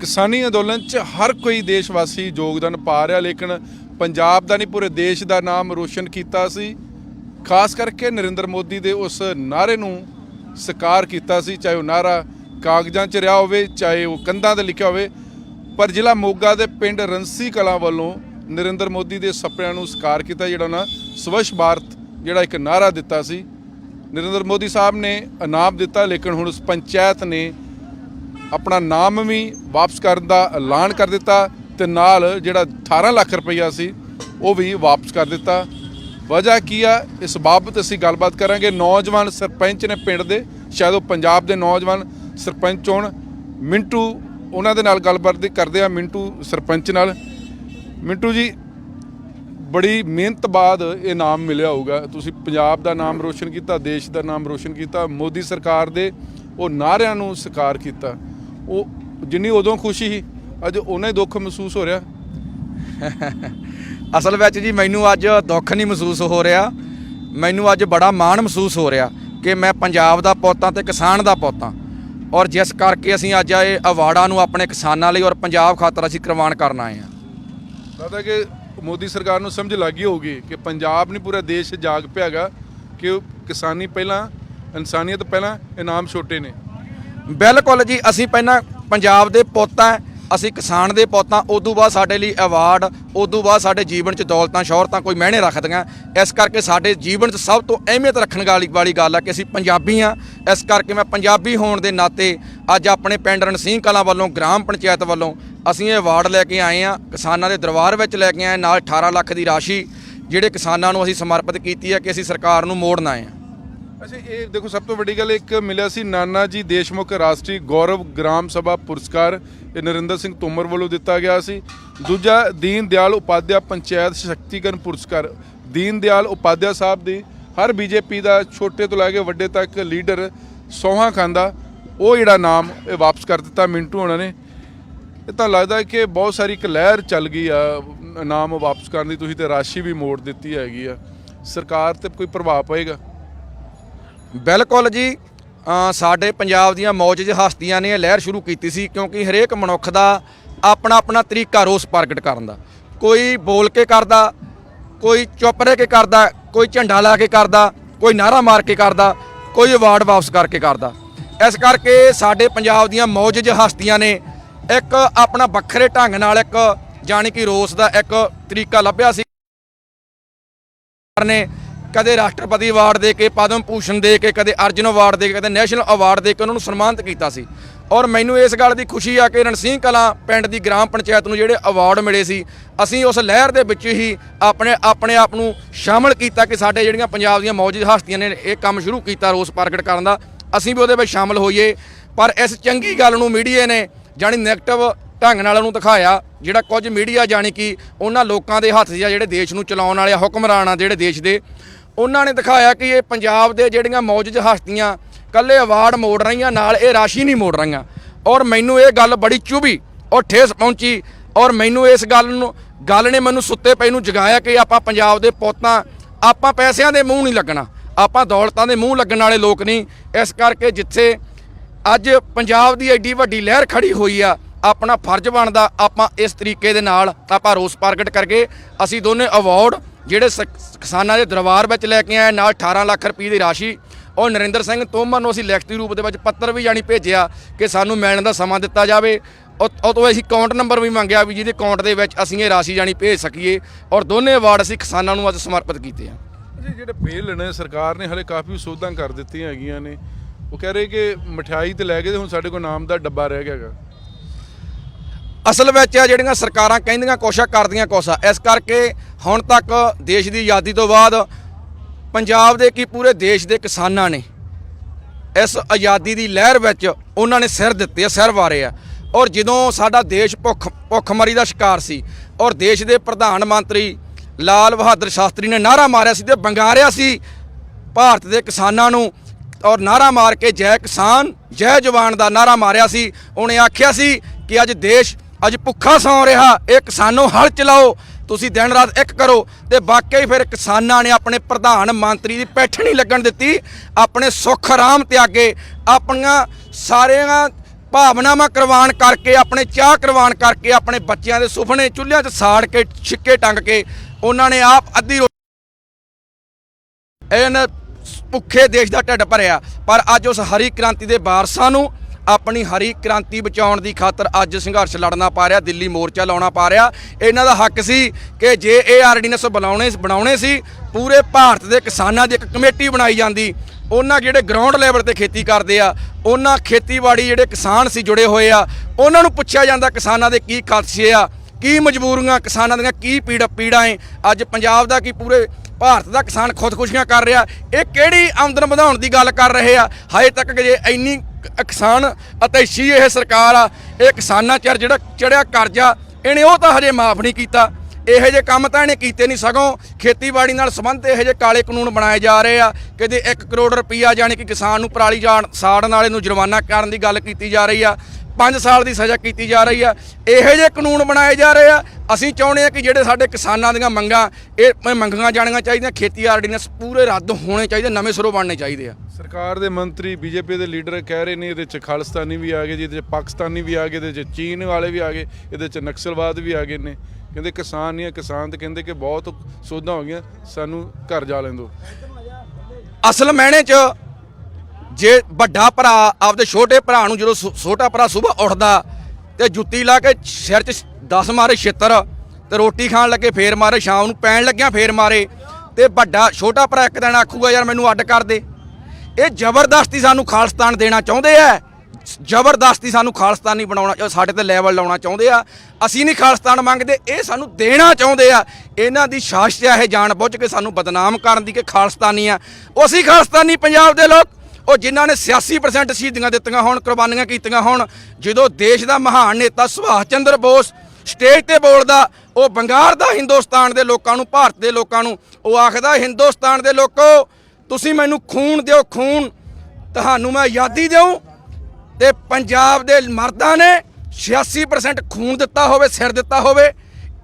ਕਿਸਾਨੀ ਅੰਦੋਲਨ 'ਚ ਹਰ ਕੋਈ ਦੇਸ਼ ਵਾਸੀ ਯੋਗਦਾਨ ਪਾ ਰਿਹਾ, ਲੇਕਿਨ ਪੰਜਾਬ ਦਾ ਨਹੀਂ, ਪੂਰੇ ਦੇਸ਼ ਦਾ ਨਾਮ ਰੋਸ਼ਨ ਕੀਤਾ ਸੀ। ਖਾਸ ਕਰਕੇ ਨਰਿੰਦਰ ਮੋਦੀ ਦੇ ਉਸ ਨਾਰੇ ਨੂੰ ਸਾਕਾਰ ਕੀਤਾ ਸੀ, ਚਾਹੇ ਉਹ ਨਾਰਾ ਕਾਗਜ਼ਾਂ 'ਚ ਰਿਹਾ ਹੋਵੇ, ਚਾਹੇ ਉਹ ਕੰਧਾਂ ਤੇ ਲਿਖਿਆ ਹੋਵੇ, ਪਰ ਜ਼ਿਲ੍ਹਾ ਮੋਗਾ ਦੇ ਪਿੰਡ ਰੰਸੀ ਕਲਾਂ ਵੱਲੋਂ ਨਰਿੰਦਰ ਮੋਦੀ ਦੇ ਸੁਪਨਿਆਂ ਨੂੰ ਸਾਕਾਰ ਕੀਤਾ, ਜਿਹੜਾ ਨਾ ਸਵੱਛ ਭਾਰਤ, ਜਿਹੜਾ ਇੱਕ ਨਾਰਾ ਦਿੱਤਾ ਸੀ। ਨਰਿੰਦਰ ਮੋਦੀ ਸਾਹਿਬ ਨੇ ਇਨਾਮ ਦਿੱਤਾ, ਲੇਕਿਨ ਹੁਣ ਉਸ ਪੰਚਾਇਤ ਨੇ ਆਪਣਾ ਨਾਮ ਵੀ ਵਾਪਸ ਕਰਨ ਦਾ ਐਲਾਨ ਕਰ ਦਿੱਤਾ ਤੇ ਨਾਲ ਜਿਹੜਾ 18 ਲੱਖ ਰੁਪਈਆ ਸੀ, ਉਹ ਵੀ ਵਾਪਸ ਕਰ ਦਿੱਤਾ। ਵਜ੍ਹਾ ਕੀ ਆ, ਇਸ ਬਾਬਤ ਅਸੀਂ ਗੱਲਬਾਤ ਕਰਾਂਗੇ। ਨੌਜਵਾਨ ਸਰਪੰਚ ਨੇ ਪਿੰਡ ਦੇ, ਸ਼ਾਇਦ ਉਹ ਪੰਜਾਬ ਦੇ ਨੌਜਵਾਨ ਸਰਪੰਚ ਹੋਣ। ਮਿੰਟੂ, ਉਹਨਾਂ ਦੇ ਨਾਲ ਗੱਲਬਾਤ ਕਰਦੇ ਆ ਮਿੰਟੂ ਸਰਪੰਚ ਨਾਲ। ਮਿੰਟੂ ਜੀ, ਬੜੀ ਮਿਹਨਤ ਬਾਅਦ ਇਹ ਨਾਮ ਮਿਲਿਆ ਹੋਊਗਾ। ਤੁਸੀਂ ਪੰਜਾਬ ਦਾ ਨਾਮ ਰੋਸ਼ਨ ਕੀਤਾ, ਦੇਸ਼ ਦਾ ਨਾਮ ਰੋਸ਼ਨ ਕੀਤਾ, ਮੋਦੀ ਸਰਕਾਰ ਦੇ ਉਹ ਨਾਰਿਆਂ ਨੂੰ ਸਾਕਾਰ ਕੀਤਾ। ਉਹ ਜਿੰਨੀ ਉਦੋਂ ਖੁਸ਼ੀ ਸੀ ਅੱਜ ਉਹਨਾਂ ਹੀ ਦੁੱਖ ਮਹਿਸੂਸ ਹੋ ਰਿਹਾ। ਅਸਲ ਵਿੱਚ ਜੀ ਮੈਨੂੰ ਅੱਜ ਦੁੱਖ ਨਹੀਂ ਮਹਿਸੂਸ ਹੋ ਰਿਹਾ। ਮੈਨੂੰ ਅੱਜ ਬੜਾ ਮਾਣ ਮਹਿਸੂਸ ਹੋ ਰਿਹਾ ਕਿ ਮੈਂ ਪੰਜਾਬ ਦਾ ਪੁੱਤ ਤੇ ਕਿਸਾਨ ਦਾ ਪੁੱਤ ਔਰ ਜਿਸ ਕਰਕੇ ਅਸੀਂ ਅੱਜ ਇਹ ਅਵਾਰਡਾਂ ਨੂੰ ਆਪਣੇ ਕਿਸਾਨਾਂ ਲਈ ਔਰ ਪੰਜਾਬ ਖਾਤਰ ਅਸੀਂ ਕੁਰਬਾਨ ਕਰਨ ਆਏ ਹਾਂ। ਲੱਗਦਾ ਕਿ ਮੋਦੀ ਸਰਕਾਰ ਨੂੰ ਸਮਝ ਲੱਗੀ ਹੋਊਗੀ ਕਿ ਪੰਜਾਬ ਨਹੀਂ ਪੂਰਾ ਦੇਸ਼ ਜਾਗ ਪਿਆ ਹੈਗਾ ਕਿ ਕਿਸਾਨੀ ਪਹਿਲਾਂ ਇਨਸਾਨੀਅਤ ਪਹਿਲਾਂ ਇਨਾਮ ਛੋਟੇ ਨੇ। ਬਿਲਕੁਲ ਜੀ, ਅਸੀਂ ਪਹਿਲਾਂ ਪੰਜਾਬ ਦੇ ਪੁੱਤ ਹਾਂ ਅਸੀਂ ਕਿਸਾਨ ਦੇ ਪੁੱਤ ਉਦੋਂ ਬਾਅਦ ਸਾਡੇ ਲਈ ਅਵਾਰਡ ਉਦੋਂ ਬਾਅਦ ਸਾਡੇ ਜੀਵਨ 'ਚ ਦੌਲਤਾਂ, ਸ਼ੌਹਰਤਾਂ ਕੋਈ ਮਹਿਣੇ ਰੱਖਦੀਆਂ। ਇਸ ਕਰਕੇ ਸਾਡੇ ਜੀਵਨ 'ਚ ਸਭ ਤੋਂ ਅਹਿਮੀਅਤ ਰੱਖਣ ਵਾਲੀ ਵਾਲੀ ਗੱਲ ਆ ਕਿ ਅਸੀਂ ਪੰਜਾਬੀ ਹਾਂ ਇਸ ਕਰਕੇ ਮੈਂ ਪੰਜਾਬੀ ਹੋਣ ਦੇ ਨਾਤੇ ਅੱਜ ਆਪਣੇ ਪਿੰਡ ਰਣਸੀਂਹ ਕਲਾਂ ਵੱਲੋਂ, ਗ੍ਰਾਮ ਪੰਚਾਇਤ ਵੱਲੋਂ ਅਸੀਂ ਇਹ ਅਵਾਰਡ ਲੈ ਕੇ ਆਏ ਹਾਂ ਕਿਸਾਨਾਂ ਦੇ ਦਰਬਾਰ ਵਿੱਚ ਲੈ ਕੇ ਆਏ, ਨਾਲ 18 ਲੱਖ ਦੀ ਰਾਸ਼ੀ, ਜਿਹੜੇ ਕਿਸਾਨਾਂ ਨੂੰ ਅਸੀਂ ਸਮਰਪਿਤ ਕੀਤੀ ਹੈ ਕਿ ਅਸੀਂ ਸਰਕਾਰ ਨੂੰ ਮੋੜਨਾ ਆਏ ਹਾਂ ਅੱਛਾ, ਇਹ ਦੇਖੋ, ਸਭ ਤੋਂ ਵੱਡੀ ਗੱਲ ਇੱਕ ਮਿਲਿਆ ਸੀ ਨਾਨਾ ਜੀ ਦੇਸ਼ਮੁਖ ਰਾਸ਼ਟਰੀ ਗੌਰਵ ਗ੍ਰਾਮ ਸਭਾ ਪੁਰਸਕਾਰ। ਇਹ ਨਰਿੰਦਰ ਸਿੰਘ ਤੋਮਰ ਵੱਲੋਂ ਦਿੱਤਾ ਗਿਆ ਸੀ। ਦੂਜਾ, ਦੀਨ ਦਿਆਲ ਉਪਾਧਿਆ ਪੰਚਾਇਤ ਸ਼ਕਤੀਕਰਨ ਪੁਰਸਕਾਰ। ਦੀਨ ਦਿਆਲ ਉਪਾਧਿਆ ਸਾਹਿਬ ਦੀ ਹਰ ਬੀਜੇਪੀ ਦਾ ਛੋਟੇ ਤੋਂ ਲੈ ਕੇ ਵੱਡੇ ਤੱਕ ਲੀਡਰ ਸੌਹਾਂ ਖਾਂਦਾ ਉਹ ਜਿਹੜਾ ਨਾਮ ਇਹ ਵਾਪਸ ਕਰ ਦਿੱਤਾ ਮਿੰਟੂ ਹੋਣਾ ਨੇ। ਇਹ ਤਾਂ ਲੱਗਦਾ ਕਿ ਬਹੁਤ ਸਾਰੀ ਇੱਕ ਲਹਿਰ ਚੱਲ ਗਈ ਆ, ਨਾਮ ਵਾਪਸ ਕਰਨ ਦੀ। ਤੁਸੀਂ ਤੇ ਰਾਸ਼ੀ ਵੀ ਮੋੜ ਦਿੱਤੀ ਹੈਗੀ ਆ। ਸਰਕਾਰ ਤੇ ਕੋਈ ਪ੍ਰਭਾਵ ਪਏਗਾ? ਬਿਲਕੁਲ ਜੀ ਸਾਡੇ ਪੰਜਾਬ ਦੀਆਂ ਮੌਜੂਦ ਹਸਤੀਆਂ ਨੇ ਲਹਿਰ ਸ਼ੁਰੂ ਕੀਤੀ ਸੀ ਕਿਉਂਕਿ ਹਰੇਕ ਮਨੁੱਖ ਦਾ ਆਪਣਾ ਆਪਣਾ ਤਰੀਕਾ ਰੋਸ ਪ੍ਰਗਟ ਕਰਨ ਦਾ। ਕੋਈ ਬੋਲ ਕੇ ਕਰਦਾ, ਕੋਈ ਚੁੱਪ ਰਹਿ ਕੇ ਕਰਦਾ, ਕੋਈ ਝੰਡਾ ਲਾ ਕੇ ਕਰਦਾ, ਕੋਈ ਨਾਰਾ ਮਾਰ ਕੇ ਕਰਦਾ, ਕੋਈ ਅਵਾਰਡ ਵਾਪਸ ਕਰਕੇ ਕਰਦਾ। ਇਸ ਕਰਕੇ ਸਾਡੇ ਪੰਜਾਬ ਦੀਆਂ ਮੌਜੂਦ ਹਸਤੀਆਂ ਨੇ ਇੱਕ ਆਪਣਾ ਵੱਖਰੇ ਢੰਗ ਨਾਲ ਇੱਕ ਜਾਣੀ ਕਿ ਰੋਸ ਦਾ ਇੱਕ ਤਰੀਕਾ ਲੱਭਿਆ ਸੀ। ਨੇ ਕਦੇ ਰਾਸ਼ਟਰਪਤੀ ਅਵਾਰਡ ਦੇ ਕੇ ਪਦਮ ਭੂਸ਼ਣ ਦੇ ਕੇ ਕਦੇ ਅਰਜਨ ਅਵਾਰਡ ਦੇ ਕੇ ਕਦੇ ਨੈਸ਼ਨਲ ਅਵਾਰਡ ਦੇ ਕੇ ਉਹਨਾਂ ਨੂੰ ਸਨਮਾਨਿਤ ਕੀਤਾ ਸੀ। ਔਰ ਮੈਨੂੰ ਇਸ ਗੱਲ ਦੀ ਖੁਸ਼ੀ ਆ ਕਿ ਰਣਸੀਂਹ ਕਲਾਂ ਪਿੰਡ ਦੀ ਗ੍ਰਾਮ ਪੰਚਾਇਤ ਨੂੰ ਜਿਹੜੇ ਅਵਾਰਡ ਮਿਲੇ ਸੀ ਅਸੀਂ ਉਸ ਲਹਿਰ ਦੇ ਵਿੱਚ ਹੀ ਆਪਣੇ ਆਪਣੇ ਆਪ ਨੂੰ ਸ਼ਾਮਲ ਕੀਤਾ ਕਿ ਸਾਡੇ ਜਿਹੜੀਆਂ ਪੰਜਾਬ ਦੀਆਂ ਮੌਜੂਦ ਹਸਤੀਆਂ ਨੇ ਇਹ ਕੰਮ ਸ਼ੁਰੂ ਕੀਤਾ ਰੋਸ ਪ੍ਰਗਟ ਕਰਨ ਦਾ ਅਸੀਂ ਵੀ ਉਹਦੇ ਵਿੱਚ ਸ਼ਾਮਲ ਹੋਈਏ। ਪਰ ਇਸ ਚੰਗੀ ਗੱਲ ਨੂੰ ਮੀਡੀਆ ਨੇ ਜਾਣੀ ਨੈਗੇਟਿਵ ਢੰਗ ਨਾਲ ਉਹਨੂੰ ਦਿਖਾਇਆ ਜਿਹੜਾ ਕੁਝ ਮੀਡੀਆ ਜਾਣੀ ਕਿ ਉਹਨਾਂ ਲੋਕਾਂ ਦੇ ਹੱਥ 'ਚ ਜਿਹੜੇ ਦੇਸ਼ ਨੂੰ ਚਲਾਉਣ ਵਾਲੇ ਆ, ਹੁਕਮਰਾਨ ਆ ਜਿਹੜੇ ਦੇਸ਼ ਦੇ ਉਹਨਾਂ ਨੇ ਦਿਖਾਇਆ ਕਿ ਇਹ ਪੰਜਾਬ ਦੇ ਜਿਹੜੀਆਂ ਮੌਜੂਦ ਹਸਤੀਆਂ ਕੱਲੇ ਅਵਾਰਡ ਮੋੜ ਰਹੀਆਂ, ਨਾਲ ਇਹ ਰਾਸ਼ੀ ਨਹੀਂ ਮੋੜ ਰਹੀਆਂ। ਔਰ ਮੈਨੂੰ ਇਹ ਗੱਲ ਬੜੀ ਚੁਭੀ, ਔਰ ਠੇਸ ਪਹੁੰਚੀ, ਔਰ ਮੈਨੂੰ ਇਸ ਗੱਲ ਨੂੰ, ਗੱਲ ਨੇ ਮੈਨੂੰ ਸੁੱਤੇ ਪਏ ਨੂੰ ਜਗਾਇਆ ਕਿ ਆਪਾਂ ਪੰਜਾਬ ਦੇ ਪੋਤਾਂ, ਆਪਾਂ ਪੈਸਿਆਂ ਦੇ ਮੂੰਹ ਨਹੀਂ ਲੱਗਣਾ, ਆਪਾਂ ਦੌਲਤਾਂ ਦੇ ਮੂੰਹ ਲੱਗਣ ਵਾਲੇ ਲੋਕ ਨਹੀਂ। ਇਸ ਕਰਕੇ ਜਿੱਥੇ ਅੱਜ ਪੰਜਾਬ ਦੀ ਐਡੀ ਵੱਡੀ ਲਹਿਰ ਖੜੀ ਹੋਈ ਆ, ਆਪਣਾ ਫਰਜ਼ ਬਣਦਾ ਆਪਾਂ ਇਸ ਤਰੀਕੇ ਦੇ ਨਾਲ ਆਪਾਂ ਰੋਸ ਪ੍ਰਗਟ ਕਰਕੇ ਅਸੀਂ ਦੋਨੇ ਅਵਾਰਡ ਜਿਹੜੇ ਸ- ਕਿਸਾਨਾਂ ਦੇ ਦਰਬਾਰ ਵਿੱਚ ਲੈ ਕੇ ਆਏ, ਨਾਲ 18 ਲੱਖ ਰੁਪਏ ਦੀ ਰਾਸ਼ੀ ਔਰ ਨਰਿੰਦਰ ਸਿੰਘ ਤੋਮਰ ਨੂੰ ਅਸੀਂ ਲਿਖਤੀ ਰੂਪ ਦੇ ਵਿੱਚ ਪੱਤਰ ਵੀ ਜਾਣੀ ਭੇਜਿਆ ਕਿ ਸਾਨੂੰ ਮਿਲਣ ਦਾ ਸਮਾਂ ਦਿੱਤਾ ਜਾਵੇ। ਉਹ ਤੋਂ ਅਸੀਂ ਅਕਾਊਂਟ ਨੰਬਰ ਵੀ ਮੰਗਿਆ ਵੀ ਜਿਹਦੇ ਅਕਾਊਂਟ ਦੇ ਵਿੱਚ ਅਸੀਂ ਇਹ ਰਾਸ਼ੀ ਜਾਣੀ ਭੇਜ ਸਕੀਏ ਔਰ ਦੋਨੇ ਅਵਾਰਡ ਅਸੀਂ ਕਿਸਾਨਾਂ ਨੂੰ ਅੱਜ ਸਮਰਪਿਤ ਕੀਤੇ ਆ। ਜੀ ਜਿਹੜੇ ਬਿੱਲ ਨੇ, ਸਰਕਾਰ ਨੇ ਹਲੇ ਕਾਫੀ ਸੋਧਾਂ ਕਰ ਦਿੱਤੀਆਂ ਹੈਗੀਆਂ ਨੇ। ਉਹ ਕਹਿ ਰਹੇ ਕਿ ਮਠਿਆਈ ਤੇ ਲੈ ਕੇ ਤੇ ਹੁਣ ਸਾਡੇ ਕੋਲ ਨਾਮ ਦਾ ਡੱਬਾ ਰਹਿ ਗਿਆ ਹੈਗਾ। ਅਸਲ ਵਿੱਚ ਆ ਜਿਹੜੀਆਂ ਸਰਕਾਰਾਂ ਕਹਿੰਦੀਆਂ ਕੋਸ਼ਿਸ਼ ਕਰਦੀਆਂ ਕੋਸ਼ਾ ਇਸ ਕਰਕੇ ਹੁਣ ਤੱਕ ਦੇਸ਼ ਦੀ ਆਜ਼ਾਦੀ ਤੋਂ ਬਾਅਦ ਪੰਜਾਬ ਦੇ ਕੀ ਪੂਰੇ ਦੇਸ਼ ਦੇ ਕਿਸਾਨਾਂ ਨੇ ਇਸ ਆਜ਼ਾਦੀ ਦੀ ਲਹਿਰ ਵਿੱਚ ਉਹਨਾਂ ਨੇ ਸਿਰ ਦਿੱਤੇ ਆ, ਸਿਰ ਵਾਰੇ ਆ। ਔਰ ਜਦੋਂ ਸਾਡਾ ਦੇਸ਼ ਭੁੱਖ, ਭੁੱਖਮਰੀ ਦਾ ਸ਼ਿਕਾਰ ਸੀ ਔਰ ਦੇਸ਼ ਦੇ ਪ੍ਰਧਾਨ ਮੰਤਰੀ ਲਾਲ ਬਹਾਦਰ ਸ਼ਾਸਤਰੀ ਨੇ ਨਾਰਾ ਮਾਰਿਆ ਸੀ ਤੇ ਬੰਗਾਰਿਆ ਸੀ ਭਾਰਤ ਦੇ ਕਿਸਾਨਾਂ ਨੂੰ ਔਰ ਨਾਰਾ ਮਾਰ ਕੇ ਜੈ ਕਿਸਾਨ, ਜੈ ਜਵਾਨ ਦਾ ਨਾਰਾ ਮਾਰਿਆ ਸੀ। ਉਹਨੇ ਆਖਿਆ ਸੀ ਕਿ ਅੱਜ ਦੇਸ਼ ਅੱਜ ਭੁੱਖਾ ਸੌ ਰਿਹਾ। ਇਹ ਕਿਸਾਨੋ ਹਲ ਚਲਾਓ। ਤੁਸੀਂ ਦਿਨ ਰਾਤ ਇੱਕ ਕਰੋ ਤੇ ਵਾਕਈ ਫਿਰ ਕਿਸਾਨਾਂ ਨੇ ਆਪਣੇ ਪ੍ਰਧਾਨ ਮੰਤਰੀ ਦੀ ਪੈਠ ਨਹੀਂ ਲੱਗਣ ਦਿੱਤੀ। ਆਪਣੇ ਸੁੱਖ ਆਰਾਮ ਤਿਆਗੇ, ਆਪਣੀਆਂ ਸਾਰੀਆਂ ਭਾਵਨਾਵਾਂ ਕੁਰਬਾਨ ਕਰਕੇ, ਆਪਣੇ ਚਾਹ ਕੁਰਬਾਨ ਕਰਕੇ, ਆਪਣੇ ਬੱਚਿਆਂ ਦੇ ਸੁਪਨੇ ਚੁੱਲ੍ਹਿਆਂ 'ਚ ਸਾੜ ਕੇ, ਛਿੱਕੇ ਟੰਗ ਕੇ, ਉਹਨਾਂ ਨੇ ਆਪ ਅੱਧੀ ਰੋ- ਇਹਨਾਂ ਭੁੱਖੇ ਦੇਸ਼ ਦਾ ਢਿੱਡ ਭਰਿਆ। ਪਰ ਅੱਜ ਉਸ ਹਰੀ ਕ੍ਰਾਂਤੀ ਦੇ ਵਾਰਸਾਂ ਨੂੰ ਆਪਣੀ ਹਰੀ ਕ੍ਰਾਂਤੀ ਬਚਾਉਣ ਦੀ ਖਾਤਰ ਅੱਜ ਸੰਘਰਸ਼ ਲੜਨਾ ਪਾ ਰਿਹਾ, ਦਿੱਲੀ ਮੋਰਚਾ ਲਾਉਣਾ ਪਾ ਰਿਹਾ। ਇਹਨਾਂ ਦਾ ਹੱਕ ਸੀ ਕਿ ਜੇ ਇਹ ਆਰਡੀਨੈਂਸ ਬਣਾਉਣੇ ਬਣਾਉਣੇ ਸੀ, ਪੂਰੇ ਭਾਰਤ ਦੇ ਕਿਸਾਨਾਂ ਦੀ ਇੱਕ ਕਮੇਟੀ ਬਣਾਈ ਜਾਂਦੀ। ਉਹਨਾਂ ਜਿਹੜੇ ਗਰਾਊਂਡ ਲੈਵਲ ਤੇ ਖੇਤੀ ਕਰਦੇ ਆ, ਉਹਨਾਂ ਖੇਤੀਬਾੜੀ ਜਿਹੜੇ ਕਿਸਾਨ ਸੀ ਜੁੜੇ ਹੋਏ ਆ, ਉਹਨਾਂ ਨੂੰ ਪੁੱਛਿਆ ਜਾਂਦਾ ਕਿਸਾਨਾਂ ਦੇ ਕੀ ਖਾਦਸ਼ੇ ਆ, ਕੀ ਮਜਬੂਰੀਆਂ, ਕਿਸਾਨਾਂ ਦੀਆਂ ਕੀ ਪੀੜਾ ਪੀੜਾਂ ਏ। ਅੱਜ ਪੰਜਾਬ ਦਾ ਕੀ ਪੂਰੇ ਭਾਰਤ ਦਾ ਕਿਸਾਨ ਖੁਦਕੁਸ਼ੀਆਂ ਕਰ ਰਿਹਾ। ਇਹ ਕਿਹੜੀ ਆਮਦਨ ਵਧਾਉਣ ਦੀ ਗੱਲ ਕਰ ਰਹੇ ਆ? ਹਜੇ ਤੱਕ ਜੇ ਇੰਨੀ ਕਿਸਾਨ ਅਤੇ ਸ਼ੀ ਇਹ ਸਰਕਾਰ ਆ, ਇਹ ਕਿਸਾਨਾਂ ਚਿਰ ਜਿਹੜਾ ਚੜਿਆ ਕਰਜ਼ਾ, ਇਹਨੇ ਉਹ ਤਾਂ ਹਜੇ ਮਾਫ ਨਹੀਂ ਕੀਤਾ। ਇਹੋ ਜਿਹੇ ਕੰਮ ਤਾਂ ਇਹਨੇ ਕੀਤੇ ਨਹੀਂ ਸਗੋਂ ਖੇਤੀਬਾੜੀ ਨਾਲ ਸੰਬੰਧ ਇਹੋ ਜਿਹੇ ਕਾਲੇ ਕਾਨੂੰਨ ਬਣਾਏ ਜਾ ਰਹੇ ਆ। ਕਦੇ 1 ਕਰੋੜ ਰੁਪਈਆ ਜਾਣੀ ਕਿ ਕਿਸਾਨ ਨੂੰ ਪਰਾਲੀ ਜਾਣ, ਸਾੜਨ ਵਾਲੇ ਨੂੰ ਜੁਰਮਾਨਾ ਕਰਨ ਦੀ ਗੱਲ ਕੀਤੀ ਜਾ ਰਹੀ ਆ। 5 ਸਾਲ ਦੀ ਸਜ਼ਾ ਕੀਤੀ ਜਾ ਰਹੀ ਆ। ਇਹੋ ਜਿਹੇ ਕਾਨੂੰਨ ਬਣਾਏ ਜਾ ਰਹੇ ਆ। ਅਸੀਂ ਚਾਹੁੰਦੇ ਆ ਕਿ ਜਿਹੜੇ ਸਾਡੇ ਕਿਸਾਨਾਂ ਦੀਆਂ ਮੰਗਾਂ ਇਹ ਮੰਗੀਆਂ ਜਾਣੀਆਂ ਚਾਹੀਦੀਆਂ ਖੇਤੀ ਆਰਡੀਨੈਂਸ ਪੂਰੇ ਰੱਦ ਹੋਣੇ ਚਾਹੀਦੇ ਨਵੇਂ ਸਿਰੋਂ ਬਣਨੇ ਚਾਹੀਦੇ ਆ। ਸਰਕਾਰ ਦੇ ਮੰਤਰੀ ਬੀਜੇਪੀ ਦੇ ਲੀਡਰ ਕਹਿ ਰਹੇ ਨੇ ਇਹਦੇ ਚ ਖਾਲਿਸਤਾਨੀ ਵੀ ਆ ਗਏ ਜੀ ਇਹਦੇ ਚ ਪਾਕਿਸਤਾਨੀ ਵੀ ਆ ਗਏ ਇਹਦੇ ਚ ਚੀਨ ਵਾਲੇ ਵੀ ਆ ਗਏ ਇਹਦੇ ਚ ਨਕਸਲਵਾਦ ਵੀ ਆ ਗਏ ਨੇ। ਕਹਿੰਦੇ ਕਿਸਾਨ ਨਹੀਂ ਆ ਕਿਸਾਨ ਤੇ ਕਹਿੰਦੇ ਕਿ ਬਹੁਤ ਸੋਧਾਂ ਹੋ ਗਈਆਂ ਸਾਨੂੰ ਘਰ ਜਾ ਲੈਣ ਦਿਓ। ਅਸਲ ਮੈਨੇ ਚ ਜੇ ਵੱਡਾ ਭਰਾ ਆਪਦੇ ਛੋਟੇ ਭਰਾ ਨੂੰ ਜਦੋਂ ਸੁ- ਛੋਟਾ ਭਰਾ ਸਵੇਰ ਉੱਠਦਾ ਤੇ ਜੁੱਤੀ ਲਾ ਕੇ ਸਿਰ 'ਚ 10 ਮਾਰੇ ਛਿੱਤਰ ਤੇ ਰੋਟੀ ਖਾਣ ਲੱਗੇ ਫੇਰ ਮਾਰੇ, ਸ਼ਾਮ ਨੂੰ ਪੈਣ ਲੱਗਿਆ ਫੇਰ ਮਾਰੇ ਤੇ ਵੱਡਾ ਛੋਟਾ ਭਰਾ ਇੱਕ ਦਿਨ ਆਖੂਗਾ, ਯਾਰ ਮੈਨੂੰ ਅੱਡ ਕਰ ਦੇ। ਇਹ ਜ਼ਬਰਦਸਤੀ ਸਾਨੂੰ ਖਾਲਸਤਾਨ ਦੇਣਾ ਚਾਹੁੰਦੇ ਆ। ਜ਼ਬਰਦਸਤੀ ਸਾਨੂੰ ਖਾਲਿਸਤਾਨੀ ਬਣਾਉਣਾ ਸਾਡੇ ਤੇ ਲੈਵਲ ਲਾਉਣਾ ਚਾਹੁੰਦੇ ਆ। ਅਸੀਂ ਨਹੀਂ ਖਾਲਸਤਾਨ ਮੰਗਦੇ, ਇਹ ਸਾਨੂੰ ਦੇਣਾ ਚਾਹੁੰਦੇ ਆ। ਇਹਨਾਂ ਦੀ ਸਾਜ਼ਿਸ਼ ਆ ਇਹ ਜਾਣ ਬੁੱਝ ਕੇ ਸਾਨੂੰ ਬਦਨਾਮ ਕਰਨ ਦੀ ਕਿ ਖਾਲਸਤਾਨੀ ਆ। ਉਹ ਅਸੀਂ ਖਾਲਿਸਤਾਨੀ ਪੰਜਾਬ ਦੇ ਲੋਕ। ਉਹ ਜਿਨ੍ਹਾਂ ਨੇ 86% ਸ਼ਹੀਦੀਆਂ ਦਿੱਤੀਆਂ ਹੋਣ, ਕੁਰਬਾਨੀਆਂ ਕੀਤੀਆਂ ਹੋਣ, ਜਦੋਂ ਦੇਸ਼ ਦਾ ਮਹਾਨ ਨੇਤਾ ਸੁਭਾਸ਼ ਚੰਦਰ ਬੋਸ ਸਟੇਜ ਤੇ ਬੋਲਦਾ, ਉਹ ਬੰਗਾਰ ਦਾ ਹਿੰਦੁਸਤਾਨ ਦੇ ਲੋਕਾਂ ਨੂੰ, ਭਾਰਤ ਦੇ ਲੋਕਾਂ ਨੂੰ, ਉਹ ਆਖਦਾ, ਹਿੰਦੁਸਤਾਨ ਦੇ ਲੋਕੋ, ਤੁਸੀਂ ਮੈਨੂੰ ਖੂਨ ਦਿਓ, ਖੂਨ। ਤੁਹਾਨੂੰ ਮੈਂ ਆਜ਼ਾਦੀ ਦਿਉ ਤੇ ਪੰਜਾਬ ਦੇ ਮਰਦਾਂ ਨੇ 86% ਖੂਨ ਦਿੱਤਾ ਹੋਵੇ, ਸਿਰ ਦਿੱਤਾ ਹੋਵੇ।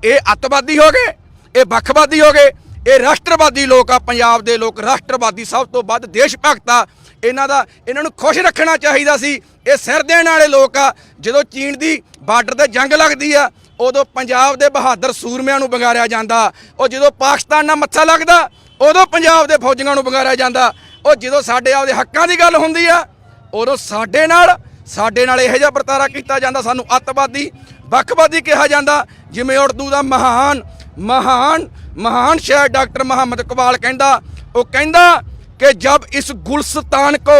ਇਹ ਅੱਤਵਾਦੀ ਹੋ ਗਏ, ਇਹ ਵੱਖਵਾਦੀ ਹੋ ਗਏ, ਇਹ ਰਾਸ਼ਟਰਵਾਦੀ ਲੋਕ ਆ ਪੰਜਾਬ ਦੇ ਲੋਕ। ਰਾਸ਼ਟਰਵਾਦੀ ਸਭ ਤੋਂ ਵੱਧ ਦੇਸ਼ ਭਗਤ ਆ ਇਹਨਾਂ ਦਾ ਇਹਨਾਂ ਨੂੰ ਖੁਸ਼ ਰੱਖਣਾ ਚਾਹੀਦਾ ਸੀ। ਇਹ ਸਿਰ ਦੇਣ ਵਾਲੇ ਲੋਕ ਆ, ਜਦੋਂ ਚੀਨ ਦੀ ਬਾਰਡਰ ਤੇ ਜੰਗ ਲੱਗਦੀ ਆ, ਉਦੋਂ ਪੰਜਾਬ ਦੇ ਬਹਾਦਰ ਸੂਰਮਿਆਂ ਨੂੰ ਬੰਗਾਰਿਆ ਜਾਂਦਾ। ਉਹ ਜਦੋਂ ਪਾਕਿਸਤਾਨ ਨਾਲ ਮੱਥਾ ਲੱਗਦਾ, ਉਦੋਂ ਪੰਜਾਬ ਦੇ ਫੌਜੀਆਂ ਨੂੰ ਬੰਗਾਰਿਆ ਜਾਂਦਾ। ਉਹ ਜਦੋਂ ਸਾਡੇ ਆਪਦੇ ਹੱਕਾਂ ਦੀ ਗੱਲ ਹੁੰਦੀ ਆ, ਉਦੋਂ ਸਾਡੇ ਨਾਲ ਸਾਡੇ ਨਾਲ ਇਹੋ ਜਿਹਾ ਵਰਤਾਰਾ ਕੀਤਾ ਜਾਂਦਾ, ਸਾਨੂੰ ਅੱਤਵਾਦੀ, ਵੱਖਵਾਦੀ ਕਿਹਾ ਜਾਂਦਾ। ਜਿਵੇਂ ਉਰਦੂ ਦਾ ਮਹਾਨ ਮਹਾਨ ਮਹਾਨ ਸ਼ਾਇਰ ਡਾਕਟਰ ਮੁਹੰਮਦ ਇਕਬਾਲ ਕਹਿੰਦਾ, ਉਹ ਕਹਿੰਦਾ ਕਿ ਜਬ ਇਸ ਗੁਲਸਤਾਨ को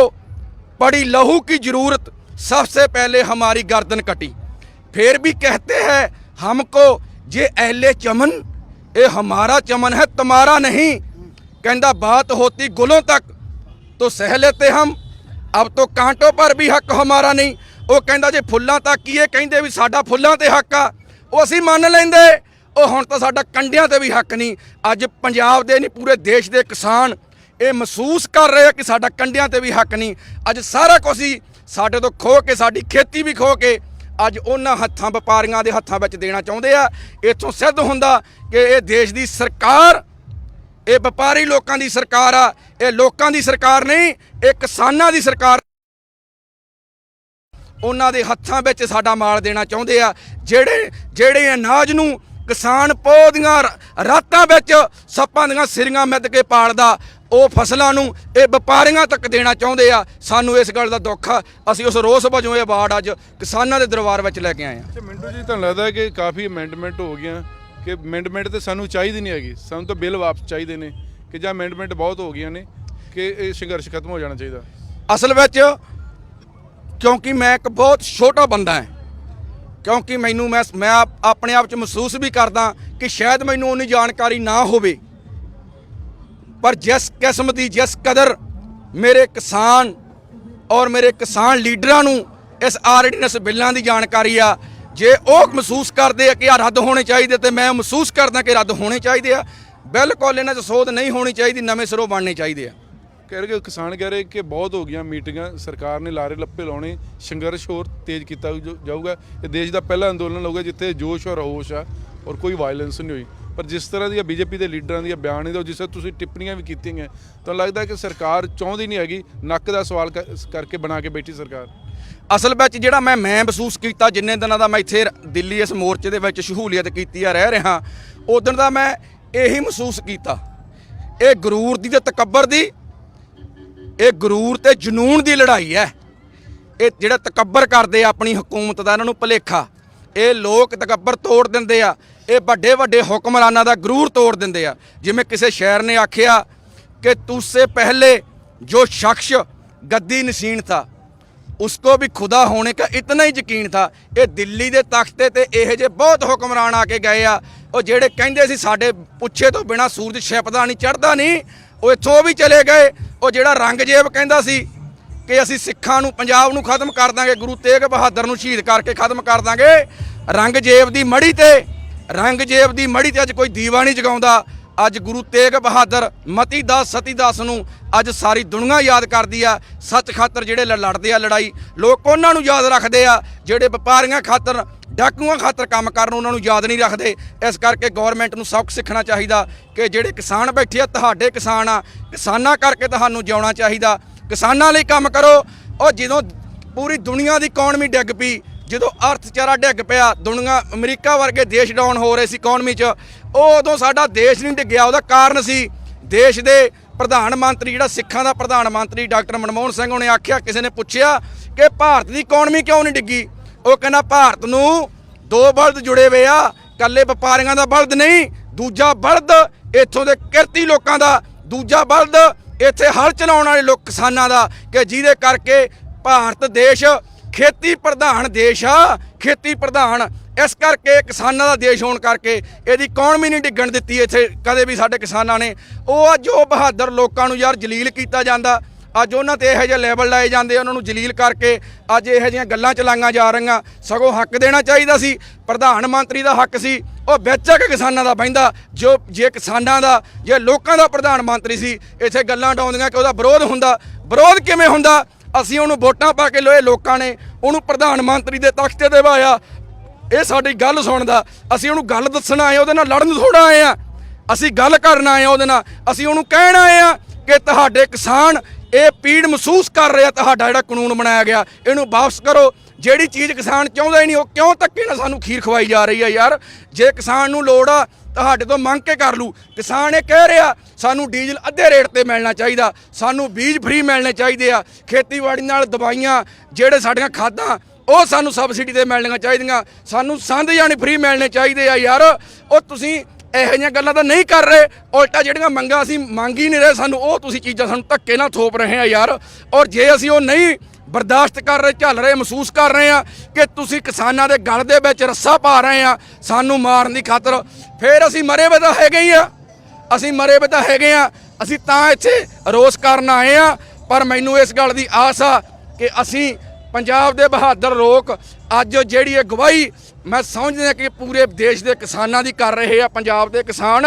पड़ी लहू की जरूरत सबसे पहले हमारी गर्दन कटी फिर भी कहते हैं हमको ये अहले चमन ये हमारा चमन है तुम्हारा नहीं कहता बात होती गुलों तक तो सह लेते हम ਅਬ ਤੋਂ ਕਾਂਟੋ ਪਰ ਵੀ ਹੱਕ ਹਮਾਰਾ ਨਹੀਂ ਉਹ ਕਹਿੰਦਾ ਜੇ ਫੁੱਲਾਂ ਤੱਕ ਹੀ ਇਹ ਕਹਿੰਦੇ ਵੀ ਸਾਡਾ ਫੁੱਲਾਂ ਤੇ ਹੱਕ ਆ ਉਹ ਅਸੀਂ ਮੰਨ ਲੈਂਦੇ ਉਹ ਹੁਣ ਤਾਂ ਸਾਡਾ ਕੰਡਿਆਂ ਤੇ ਵੀ ਹੱਕ ਨਹੀਂ ਅੱਜ ਪੰਜਾਬ ਦੇ ਨਹੀਂ ਪੂਰੇ ਦੇਸ਼ ਦੇ ਕਿਸਾਨ ਇਹ ਮਹਿਸੂਸ ਕਰ ਰਹੇ ਆ ਕਿ ਸਾਡਾ ਕੰਡਿਆਂ ਤੇ ਵੀ ਹੱਕ ਨਹੀਂ। ਅੱਜ ਸਾਰਾ ਕੁਝ ਹੀ ਸਾਡੇ ਤੋਂ ਖੋ ਕੇ, ਸਾਡੀ ਖੇਤੀ ਵੀ ਖੋ ਕੇ ਅੱਜ ਉਹਨਾਂ ਹੱਥਾਂ, ਵਪਾਰੀਆਂ ਦੇ ਹੱਥਾਂ ਵਿੱਚ ਦੇਣਾ ਚਾਹੁੰਦੇ ਆ। ਇੱਥੋਂ ਸਿੱਧ ਹੁੰਦਾ ਕਿ ਇਹ ਦੇਸ਼ ਦੀ ਸਰਕਾਰ, ਇਹ ਵਪਾਰੀ ਲੋਕਾਂ ਦੀ ਸਰਕਾਰ ਆ, ਇਹ ਲੋਕਾਂ ਦੀ ਸਰਕਾਰ ਨਹੀਂ, ਇਹ ਕਿਸਾਨਾਂ ਦੀ ਸਰਕਾਰ। ਉਹਨਾਂ ਦੇ ਹੱਥਾਂ ਵਿੱਚ ਸਾਡਾ ਮਾਲ ਦੇਣਾ ਚਾਹੁੰਦੇ ਆ। ਜਿਹੜੇ ਜਿਹੜੇ ਅਨਾਜ ਨੂੰ ਕਿਸਾਨ ਪੋਹ ਦੀਆਂ ਰਾਤਾਂ ਵਿੱਚ ਸੱਪਾਂ ਦੀਆਂ ਸਿਰੀਆਂ ਮਿੱਧ ਕੇ ਪਾਲਦਾ ਉਹ ਫਸਲਾਂ ਨੂੰ ਇਹ ਵਪਾਰੀਆਂ ਤੱਕ ਦੇਣਾ ਚਾਹੁੰਦੇ ਆ ਸਾਨੂੰ ਇਸ ਗੱਲ ਦਾ ਦੁੱਖ ਆ। ਅਸੀਂ ਉਸ ਰੋਸ ਵਜੋਂ ਇਹ ਅਵਾਰਡ ਅੱਜ ਕਿਸਾਨਾਂ ਦੇ ਦਰਬਾਰ ਵਿੱਚ ਲੈ ਕੇ ਆਏ ਆ ਮਿੰਟੂ ਜੀ ਤੁਹਾਨੂੰ ਲੱਗਦਾ ਕਿ ਕਾਫੀ ਅਮੈਂਡਮੈਂਟ ਹੋ ਗਈਆਂ ਕਿ ਅਮੈਂਡਮੈਂਟ ਤੇ ਸਾਨੂੰ ਚਾਹੀਦੀ ਨਹੀਂ ਹੈਗੀ। ਸਾਨੂੰ ਤਾਂ ਬਿੱਲ ਵਾਪਸ ਚਾਹੀਦੇ ਨੇ ਕਿ ਜਾਂ ਅਮੈਂਡਮੈਂਟ ਬਹੁਤ ਹੋ ਗਈਆਂ ਨੇ ਕਿ ਇਹ ਸੰਘਰਸ਼ ਖਤਮ ਹੋ ਜਾਣਾ ਚਾਹੀਦਾ। ਅਸਲ ਵਿੱਚ ਕਿਉਂਕਿ ਮੈਂ ਇੱਕ ਬਹੁਤ ਛੋਟਾ ਬੰਦਾ ਹਾਂ ਕਿਉਂਕਿ ਮੈਨੂੰ ਮੈਂ ਮੈਂ ਆਪ- ਆਪਣੇ ਆਪ 'ਚ ਮਹਿਸੂਸ ਵੀ ਕਰਦਾ ਕਿ ਸ਼ਾਇਦ ਮੈਨੂੰ ਉਨੀ ਜਾਣਕਾਰੀ ਨਾ ਹੋਵੇ। ਪਰ ਜਿਸ ਕਿਸਮ ਦੀ, ਜਿਸ ਕਦਰ ਮੇਰੇ ਕਿਸਾਨ ਔਰ ਮੇਰੇ ਕਿਸਾਨ ਲੀਡਰਾਂ ਨੂੰ ਇਸ ਆਰਡੀਨੈਂਸ ਬਿੱਲਾਂ ਦੀ ਜਾਣਕਾਰੀ ਆ, ਜੇ ਉਹ ਮਹਿਸੂਸ ਕਰਦੇ ਆ ਕਿ ਆ ਰੱਦ ਹੋਣੇ ਚਾਹੀਦੇ ਤੇ ਮੈਂ ਮਹਿਸੂਸ ਕਰਦਾ ਕਿ ਰੱਦ ਹੋਣੇ ਚਾਹੀਦੇ ਆ, ਬਿਲਕੁਲ ਇਹਨਾਂ 'ਚ ਸੋਧ ਨਹੀਂ ਹੋਣੀ ਚਾਹੀਦੀ, ਨਵੇਂ ਸਿਰੋਂ ਬਣਨੇ ਚਾਹੀਦੇ ਆ। ਕਹਿ ਰਹੇ ਕਿ ਕਿਸਾਨ ਕਹਿ ਰਹੇ ਕਿ ਬਹੁਤ ਹੋ ਗਈਆਂ ਮੀਟਿੰਗਾਂ, ਸਰਕਾਰ ਨੇ ਲਾਰੇ ਲੱਪੇ ਲਾਉਣੇ, ਸੰਘਰਸ਼ ਹੋਰ ਤੇਜ਼ ਕੀਤਾ ਜਾਊਗਾ। ਇਹ ਦੇਸ਼ ਦਾ ਪਹਿਲਾ ਅੰਦੋਲਨ ਹੋਊਗਾ ਜਿੱਥੇ ਜੋਸ਼ ਔਰ ਹੋਸ਼ ਆ ਔਰ ਕੋਈ ਵਾਇਲੈਂਸ ਨਹੀਂ ਹੋਈ। ਪਰ ਜਿਸ ਤਰ੍ਹਾਂ ਦੀਆਂ ਬੀਜੇਪੀ ਦੇ ਲੀਡਰਾਂ ਦੀਆਂ ਬਿਆਨ ਨੇ ਜਿਸ ਤਰ੍ਹਾਂ ਤੁਸੀਂ ਟਿੱਪਣੀਆਂ ਵੀ ਕੀਤੀਆਂ ਤਾਂ ਲੱਗਦਾ ਕਿ ਸਰਕਾਰ ਚਾਹੁੰਦੀ ਨਹੀਂ ਹੈਗੀ, ਨੱਕ ਦਾ ਸਵਾਲ ਕਰ- ਕਰਕੇ ਬਣਾ ਕੇ ਬੈਠੀ ਸਰਕਾਰ? ਅਸਲ ਵਿੱਚ ਜਿਹੜਾ ਮੈਂ ਮੈਂ ਮਹਿਸੂਸ ਕੀਤਾ, ਜਿੰਨੇ ਦਿਨਾਂ ਦਾ ਮੈਂ ਇੱਥੇ ਦਿੱਲੀ ਇਸ ਮੋਰਚੇ ਦੇ ਵਿੱਚ ਸ਼ਹੂਲੀਅਤ ਕੀਤੀ ਆ, ਰਹਿ ਰਿਹਾ, ਉਦੋਂ ਦਾ ਮੈਂ ਇਹੀ ਮਹਿਸੂਸ ਕੀਤਾ। ਇਹ ਗਰੂਰ ਦੀ ਤੇ ਤਕੱਬਰ ਦੀ ਇਹ ਗਰੂਰ ਤੇ ਜਨੂਨ ਦੀ ਲੜਾਈ ਹੈ। ਇਹ ਜਿਹੜਾ ਤਕੱਬਰ ਕਰਦੇ ਆ ਆਪਣੀ ਹਕੂਮਤ ਦਾ, ਇਹਨਾਂ ਨੂੰ ਭਲੇਖਾ। ਇਹ ਲੋਕ ਤਕੱਬਰ ਤੋੜ ਦਿੰਦੇ ਆ। ਇਹ ਵੱਡੇ ਵੱਡੇ ਹੁਕਮਰਾਨਾਂ ਦਾ ਗਰੂਰ ਤੋੜ ਦਿੰਦੇ ਆ। ਜਿਵੇਂ ਕਿਸੇ ਸ਼ਾਇਰ ਨੇ ਆਖਿਆ ਕਿ ਤੁਸੇ ਪਹਿਲੇ ਜੋ ਸ਼ਖਸ ਗੱਦੀ ਨਸ਼ੀਨ ਥਾ, ਉਸਕੋ ਵੀ ਖੁਦਾ ਹੋਣੇ ਦਾ ਇਤਨਾ ਹੀ ਯਕੀਨ ਥਾ। ਇਹ ਦਿੱਲੀ ਦੇ ਤਖਤੇ ਤੇ ਇਹੋ ਜਿਹੇ ਬਹੁਤ ਹੁਕਮਰਾਨ ਆ ਕੇ ਗਏ ਆ। ਉਹ ਜਿਹੜੇ ਕਹਿੰਦੇ ਸੀ ਸਾਡੇ ਪੁੱਛੇ ਤੋਂ ਬਿਨਾ ਸੂਰਜ ਛਿਪਦਾ ਨਹੀਂ ਚੜਦਾ ਨਹੀਂ, ਉਹ ਇੱਥੋਂ ਵੀ ਚਲੇ ਗਏ। ਉਹ ਜਿਹੜਾ ਰੰਗਜੇਬ ਕਹਿੰਦਾ ਸੀ ਕਿ ਅਸੀਂ ਸਿੱਖਾਂ ਨੂੰ, ਪੰਜਾਬ ਨੂੰ ਖਤਮ ਕਰ ਦਾਂਗੇ, ਗੁਰੂ ਤੇਗ ਬਹਾਦਰ ਨੂੰ ਸ਼ਹੀਦ ਕਰਕੇ ਖਤਮ ਕਰ ਦਾਂਗੇ, ਰੰਗਜੇਬ ਦੀ ਮੜੀ ਤੇ, ਰੰਗਜੇਬ ਦੀ ਮੜੀ ਤੇ ਅੱਜ ਕੋਈ ਦੀਵਾ ਨਹੀਂ ਜਗਾਉਂਦਾ। ਅੱਜ ਗੁਰੂ ਤੇਗ ਬਹਾਦਰ ਮਤੀ ਦਾਸ, ਸਤੀ ਦਾਸ ਨੂੰ ਅੱਜ ਸਾਰੀ ਦੁਨੀਆ ਯਾਦ ਕਰਦੀ ਆ। ਸੱਚ ਖਾਤਰ ਜਿਹੜੇ ਲ- ਲੜਦੇ ਆ ਲੜਾਈ, ਲੋਕ ਉਹਨਾਂ ਨੂੰ ਯਾਦ ਰੱਖਦੇ ਆ, ਜਿਹੜੇ ਵਪਾਰੀਆਂ ਖਾਤਰ ਡਾਕੂਆਂ ਖਾਤਰ ਕੰਮ ਕਰਨ ਉਹਨਾਂ ਨੂੰ ਯਾਦ ਨਹੀਂ ਰੱਖਦੇ। ਇਸ ਕਰਕੇ ਗਵਰਨਮੈਂਟ ਨੂੰ ਸਬਕ ਸਿੱਖਣਾ ਚਾਹੀਦਾ ਕਿ ਜਿਹੜੇ ਕਿਸਾਨ ਬੈਠੇ ਆ, ਤੁਹਾਡੇ ਕਿਸਾਨ ਆ, ਕਿਸਾਨਾਂ ਕਰਕੇ ਤੁਹਾਨੂੰ ਜਿਉਣਾ ਚਾਹੀਦਾ। ਕਿਸਾਨਾਂ ਲਈ ਕੰਮ ਕਰੋ। ਉਹ ਜਦੋਂ ਪੂਰੀ ਦੁਨੀਆ ਦੀ ਇਕਨੋਮੀ ਡਿੱਗ ਪਈ, ਜਦੋਂ ਅਰਥਚਾਰਾ ਡਿੱਗ ਪਿਆ, ਦੁਨੀਆ ਅਮਰੀਕਾ ਵਰਗੇ ਦੇਸ਼ ਡਾਊਨ ਹੋ ਰਹੇ ਸੀ ਇਕਨੋਮੀ 'ਚ, ਉਹ ਉਦੋਂ ਸਾਡਾ ਦੇਸ਼ ਨਹੀਂ ਡਿੱਗਿਆ। ਉਹਦਾ ਕਾਰਨ ਸੀ ਦੇਸ਼ ਦੇ ਪ੍ਰਧਾਨ ਮੰਤਰੀ, ਜਿਹੜਾ ਸਿੱਖਾਂ ਦਾ ਪ੍ਰਧਾਨ ਮੰਤਰੀ ਡਾਕਟਰ ਮਨਮੋਹਨ ਸਿੰਘ ਉਹਨੇ ਆਖਿਆ, ਕਿਸੇ ਨੇ ਪੁੱਛਿਆ ਕਿ ਭਾਰਤ ਦੀ ਇਕਨੋਮੀ ਕਿਉਂ ਨਹੀਂ ਡਿੱਗੀ? ਉਹ ਕਹਿੰਦਾ ਭਾਰਤ ਨੂੰ ਦੋ ਬਲਦ ਜੁੜੇ ਹੋਏ ਆ ਕੱਲੇ ਵਪਾਰੀਆਂ ਦਾ ਬਲਦ ਨਹੀਂ, ਦੂਜਾ ਬਲਦ ਇੱਥੋਂ ਦੇ ਕਿਰਤੀ ਲੋਕਾਂ ਦਾ, ਦੂਜਾ ਬਲਦ ਇੱਥੇ ਹਲ ਚਲਾਉਣ ਵਾਲੇ ਲੋਕ ਕਿਸਾਨਾਂ ਦਾ ਕਿ ਜਿਹਦੇ ਕਰਕੇ ਭਾਰਤ ਦੇਸ਼ ਖੇਤੀ ਪ੍ਰਧਾਨ ਦੇਸ਼ ਆ, ਖੇਤੀ ਪ੍ਰਧਾਨ। ਇਸ ਕਰਕੇ ਕਿਸਾਨਾਂ ਦਾ ਦੇਸ਼ ਹੋਣ ਕਰਕੇ ਇਹਦੀ ਇਕਨੋਮੀ ਨਹੀਂ ਡਿੱਗਣ ਦਿੱਤੀ ਇੱਥੇ ਕਦੇ ਵੀ ਸਾਡੇ ਕਿਸਾਨਾਂ ਨੇ। ਉਹ ਆ ਜੋ ਬਹਾਦਰ ਲੋਕਾਂ ਨੂੰ ਯਾਰ ਜਲੀਲ ਕੀਤਾ ਜਾਂਦਾ। ਅੱਜ ਉਹਨਾਂ ਤੇ ਇਹੋ ਜਿਹੇ ਲੈਵਲ ਲਾਏ ਜਾਂਦੇ ਉਹਨਾਂ ਨੂੰ ਜਲੀਲ ਕਰਕੇ ਅੱਜ ਇਹੋ ਜਿਹੀਆਂ ਗੱਲਾਂ ਚਲਾਈਆਂ ਜਾ ਰਹੀਆਂ। ਸਗੋਂ ਹੱਕ ਦੇਣਾ ਚਾਹੀਦਾ ਸੀ। ਪ੍ਰਧਾਨ ਮੰਤਰੀ ਦਾ ਹੱਕ ਸੀ। ਉਹ ਵਿੱਚ ਆ ਕੇ ਕਿਸਾਨਾਂ ਦਾ ਬਹਿੰਦਾ, ਜੋ ਜੇ ਕਿਸਾਨਾਂ ਦਾ, ਜੇ ਲੋਕਾਂ ਦਾ ਪ੍ਰਧਾਨ ਮੰਤਰੀ ਸੀ, ਇੱਥੇ ਗੱਲਾਂ ਡਾਉਂਦੀਆਂ ਕਿ ਉਹਦਾ ਵਿਰੋਧ ਹੁੰਦਾ। ਵਿਰੋਧ ਕਿਵੇਂ ਹੁੰਦਾ? ਅਸੀਂ ਉਹਨੂੰ ਵੋਟਾਂ ਪਾ ਕੇ ਲੋਏ ਲੋਕਾਂ ਨੇ, ਉਹਨੂੰ ਪ੍ਰਧਾਨ ਮੰਤਰੀ ਦੇ ਤਖ਼ਤ ਤੇ ਦਿਵਾਇਆ ਇਹ ਸਾਡੀ ਗੱਲ ਸੁਣਦਾ। ਅਸੀਂ ਉਹਨੂੰ ਗੱਲ ਦੱਸਣ ਆਏ ਉਹਦੇ ਨਾਲ ਲੜਨ ਥੋੜਾ ਆਏ ਆ ਅਸੀਂ ਗੱਲ ਕਰਨ ਆਏ ਆ ਉਹਦੇ ਨਾਲ। ਅਸੀਂ ਉਹਨੂੰ ਕਹਿਣ ਆਏ ਆ ਕਿ ਤੁਹਾਡੇ ਕਿਸਾਨ ਇਹ ਪੀੜ ਮਹਿਸੂਸ ਕਰ ਰਿਹਾ ਤੁਹਾਡਾ ਜਿਹੜਾ ਕਾਨੂੰਨ ਬਣਾਇਆ ਗਿਆ, ਇਹਨੂੰ ਵਾਪਸ ਕਰੋ। ਜਿਹੜੀ ਚੀਜ਼ ਕਿਸਾਨ ਚਾਹੁੰਦਾ ਹੀ ਨਹੀਂ, ਉਹ ਕਿਉਂ ਧੱਕੇ ਨਾਲ ਸਾਨੂੰ ਖੀਰ ਖਵਾਈ ਜਾ ਰਹੀ ਆ ਯਾਰ? ਜੇ ਕਿਸਾਨ ਨੂੰ ਲੋੜ ਆ, ਤੁਹਾਡੇ ਤੋਂ ਮੰਗ ਕੇ ਕਰ ਲੂ ਕਿਸਾਨ ਇਹ ਕਹਿ ਰਿਹਾ, ਸਾਨੂੰ ਡੀਜ਼ਲ ਅੱਧੇ ਰੇਟ ਤੇ ਮਿਲਣਾ ਚਾਹੀਦਾ, ਸਾਨੂੰ ਬੀਜ ਫ੍ਰੀ ਮਿਲਣੇ ਚਾਹੀਦੇ ਆ। ਖੇਤੀਬਾੜੀ ਨਾਲ ਦਵਾਈਆਂ, ਜਿਹੜੇ ਸਾਡੀਆਂ ਖਾਦਾਂ, ਉਹ ਸਾਨੂੰ ਸਬਸਿਡੀ ਤੇ ਮਿਲਣੀਆਂ ਚਾਹੀਦੀਆਂ। ਸਾਨੂੰ ਸੰਦ ਜਾਨੀ ਫ੍ਰੀ ਮਿਲਣੇ ਚਾਹੀਦੇ ਆ ਯਾਰ। ਉਹ ਤੁਸੀਂ ਇਹੋ ਜਿਹੀਆਂ ਗੱਲਾਂ ਤਾਂ ਨਹੀਂ ਕਰ ਰਹੇ। ਉਲਟਾ ਜਿਹੜੀਆਂ ਮੰਗਾਂ ਅਸੀਂ ਮੰਗ ਹੀ ਨਹੀਂ ਰਹੇ, ਸਾਨੂੰ ਉਹ ਤੁਸੀਂ ਚੀਜ਼ਾਂ ਸਾਨੂੰ ਧੱਕੇ ਨਾਲ ਥੋਪ ਰਹੇ ਆ ਯਾਰ। ਔਰ ਜੇ ਅਸੀਂ ਉਹ ਨਹੀਂ ਬਰਦਾਸ਼ਤ ਕਰ ਰਹੇ, ਝੱਲ ਰਹੇ, ਮਹਿਸੂਸ ਕਰ ਰਹੇ ਆ ਕਿ ਤੁਸੀਂ ਕਿਸਾਨਾਂ ਦੇ ਗਲ ਦੇ ਵਿੱਚ ਰੱਸਾ ਪਾ ਰਹੇ ਆ, ਸਾਨੂੰ ਮਾਰਨ ਦੀ ਖਾਤਰ, ਫਿਰ ਅਸੀਂ ਮਰੇ ਵੇ ਤਾਂ ਹੈਗੇ ਹੀ ਆ। ਅਸੀਂ ਮਰੇ ਵੇ ਤਾਂ ਹੈਗੇ ਆ। ਅਸੀਂ ਤਾਂ ਇੱਥੇ ਰੋਸ ਕਰਨ ਆਏ ਆ। ਪਰ ਮੈਨੂੰ ਇਸ ਗੱਲ ਦੀ ਆਸ ਆ ਕਿ ਅਸੀਂ ਪੰਜਾਬ ਦੇ ਬਹਾਦਰ ਲੋਕ ਅੱਜ ਜਿਹੜੀ ਇਹ ਗਵਾਹੀ ਮੈਂ ਸਮਝਦਾ ਕਿ ਪੂਰੇ ਦੇਸ਼ ਦੇ ਕਿਸਾਨਾਂ ਦੀ ਕਰ ਰਹੇ ਆ, ਪੰਜਾਬ ਦੇ ਕਿਸਾਨ,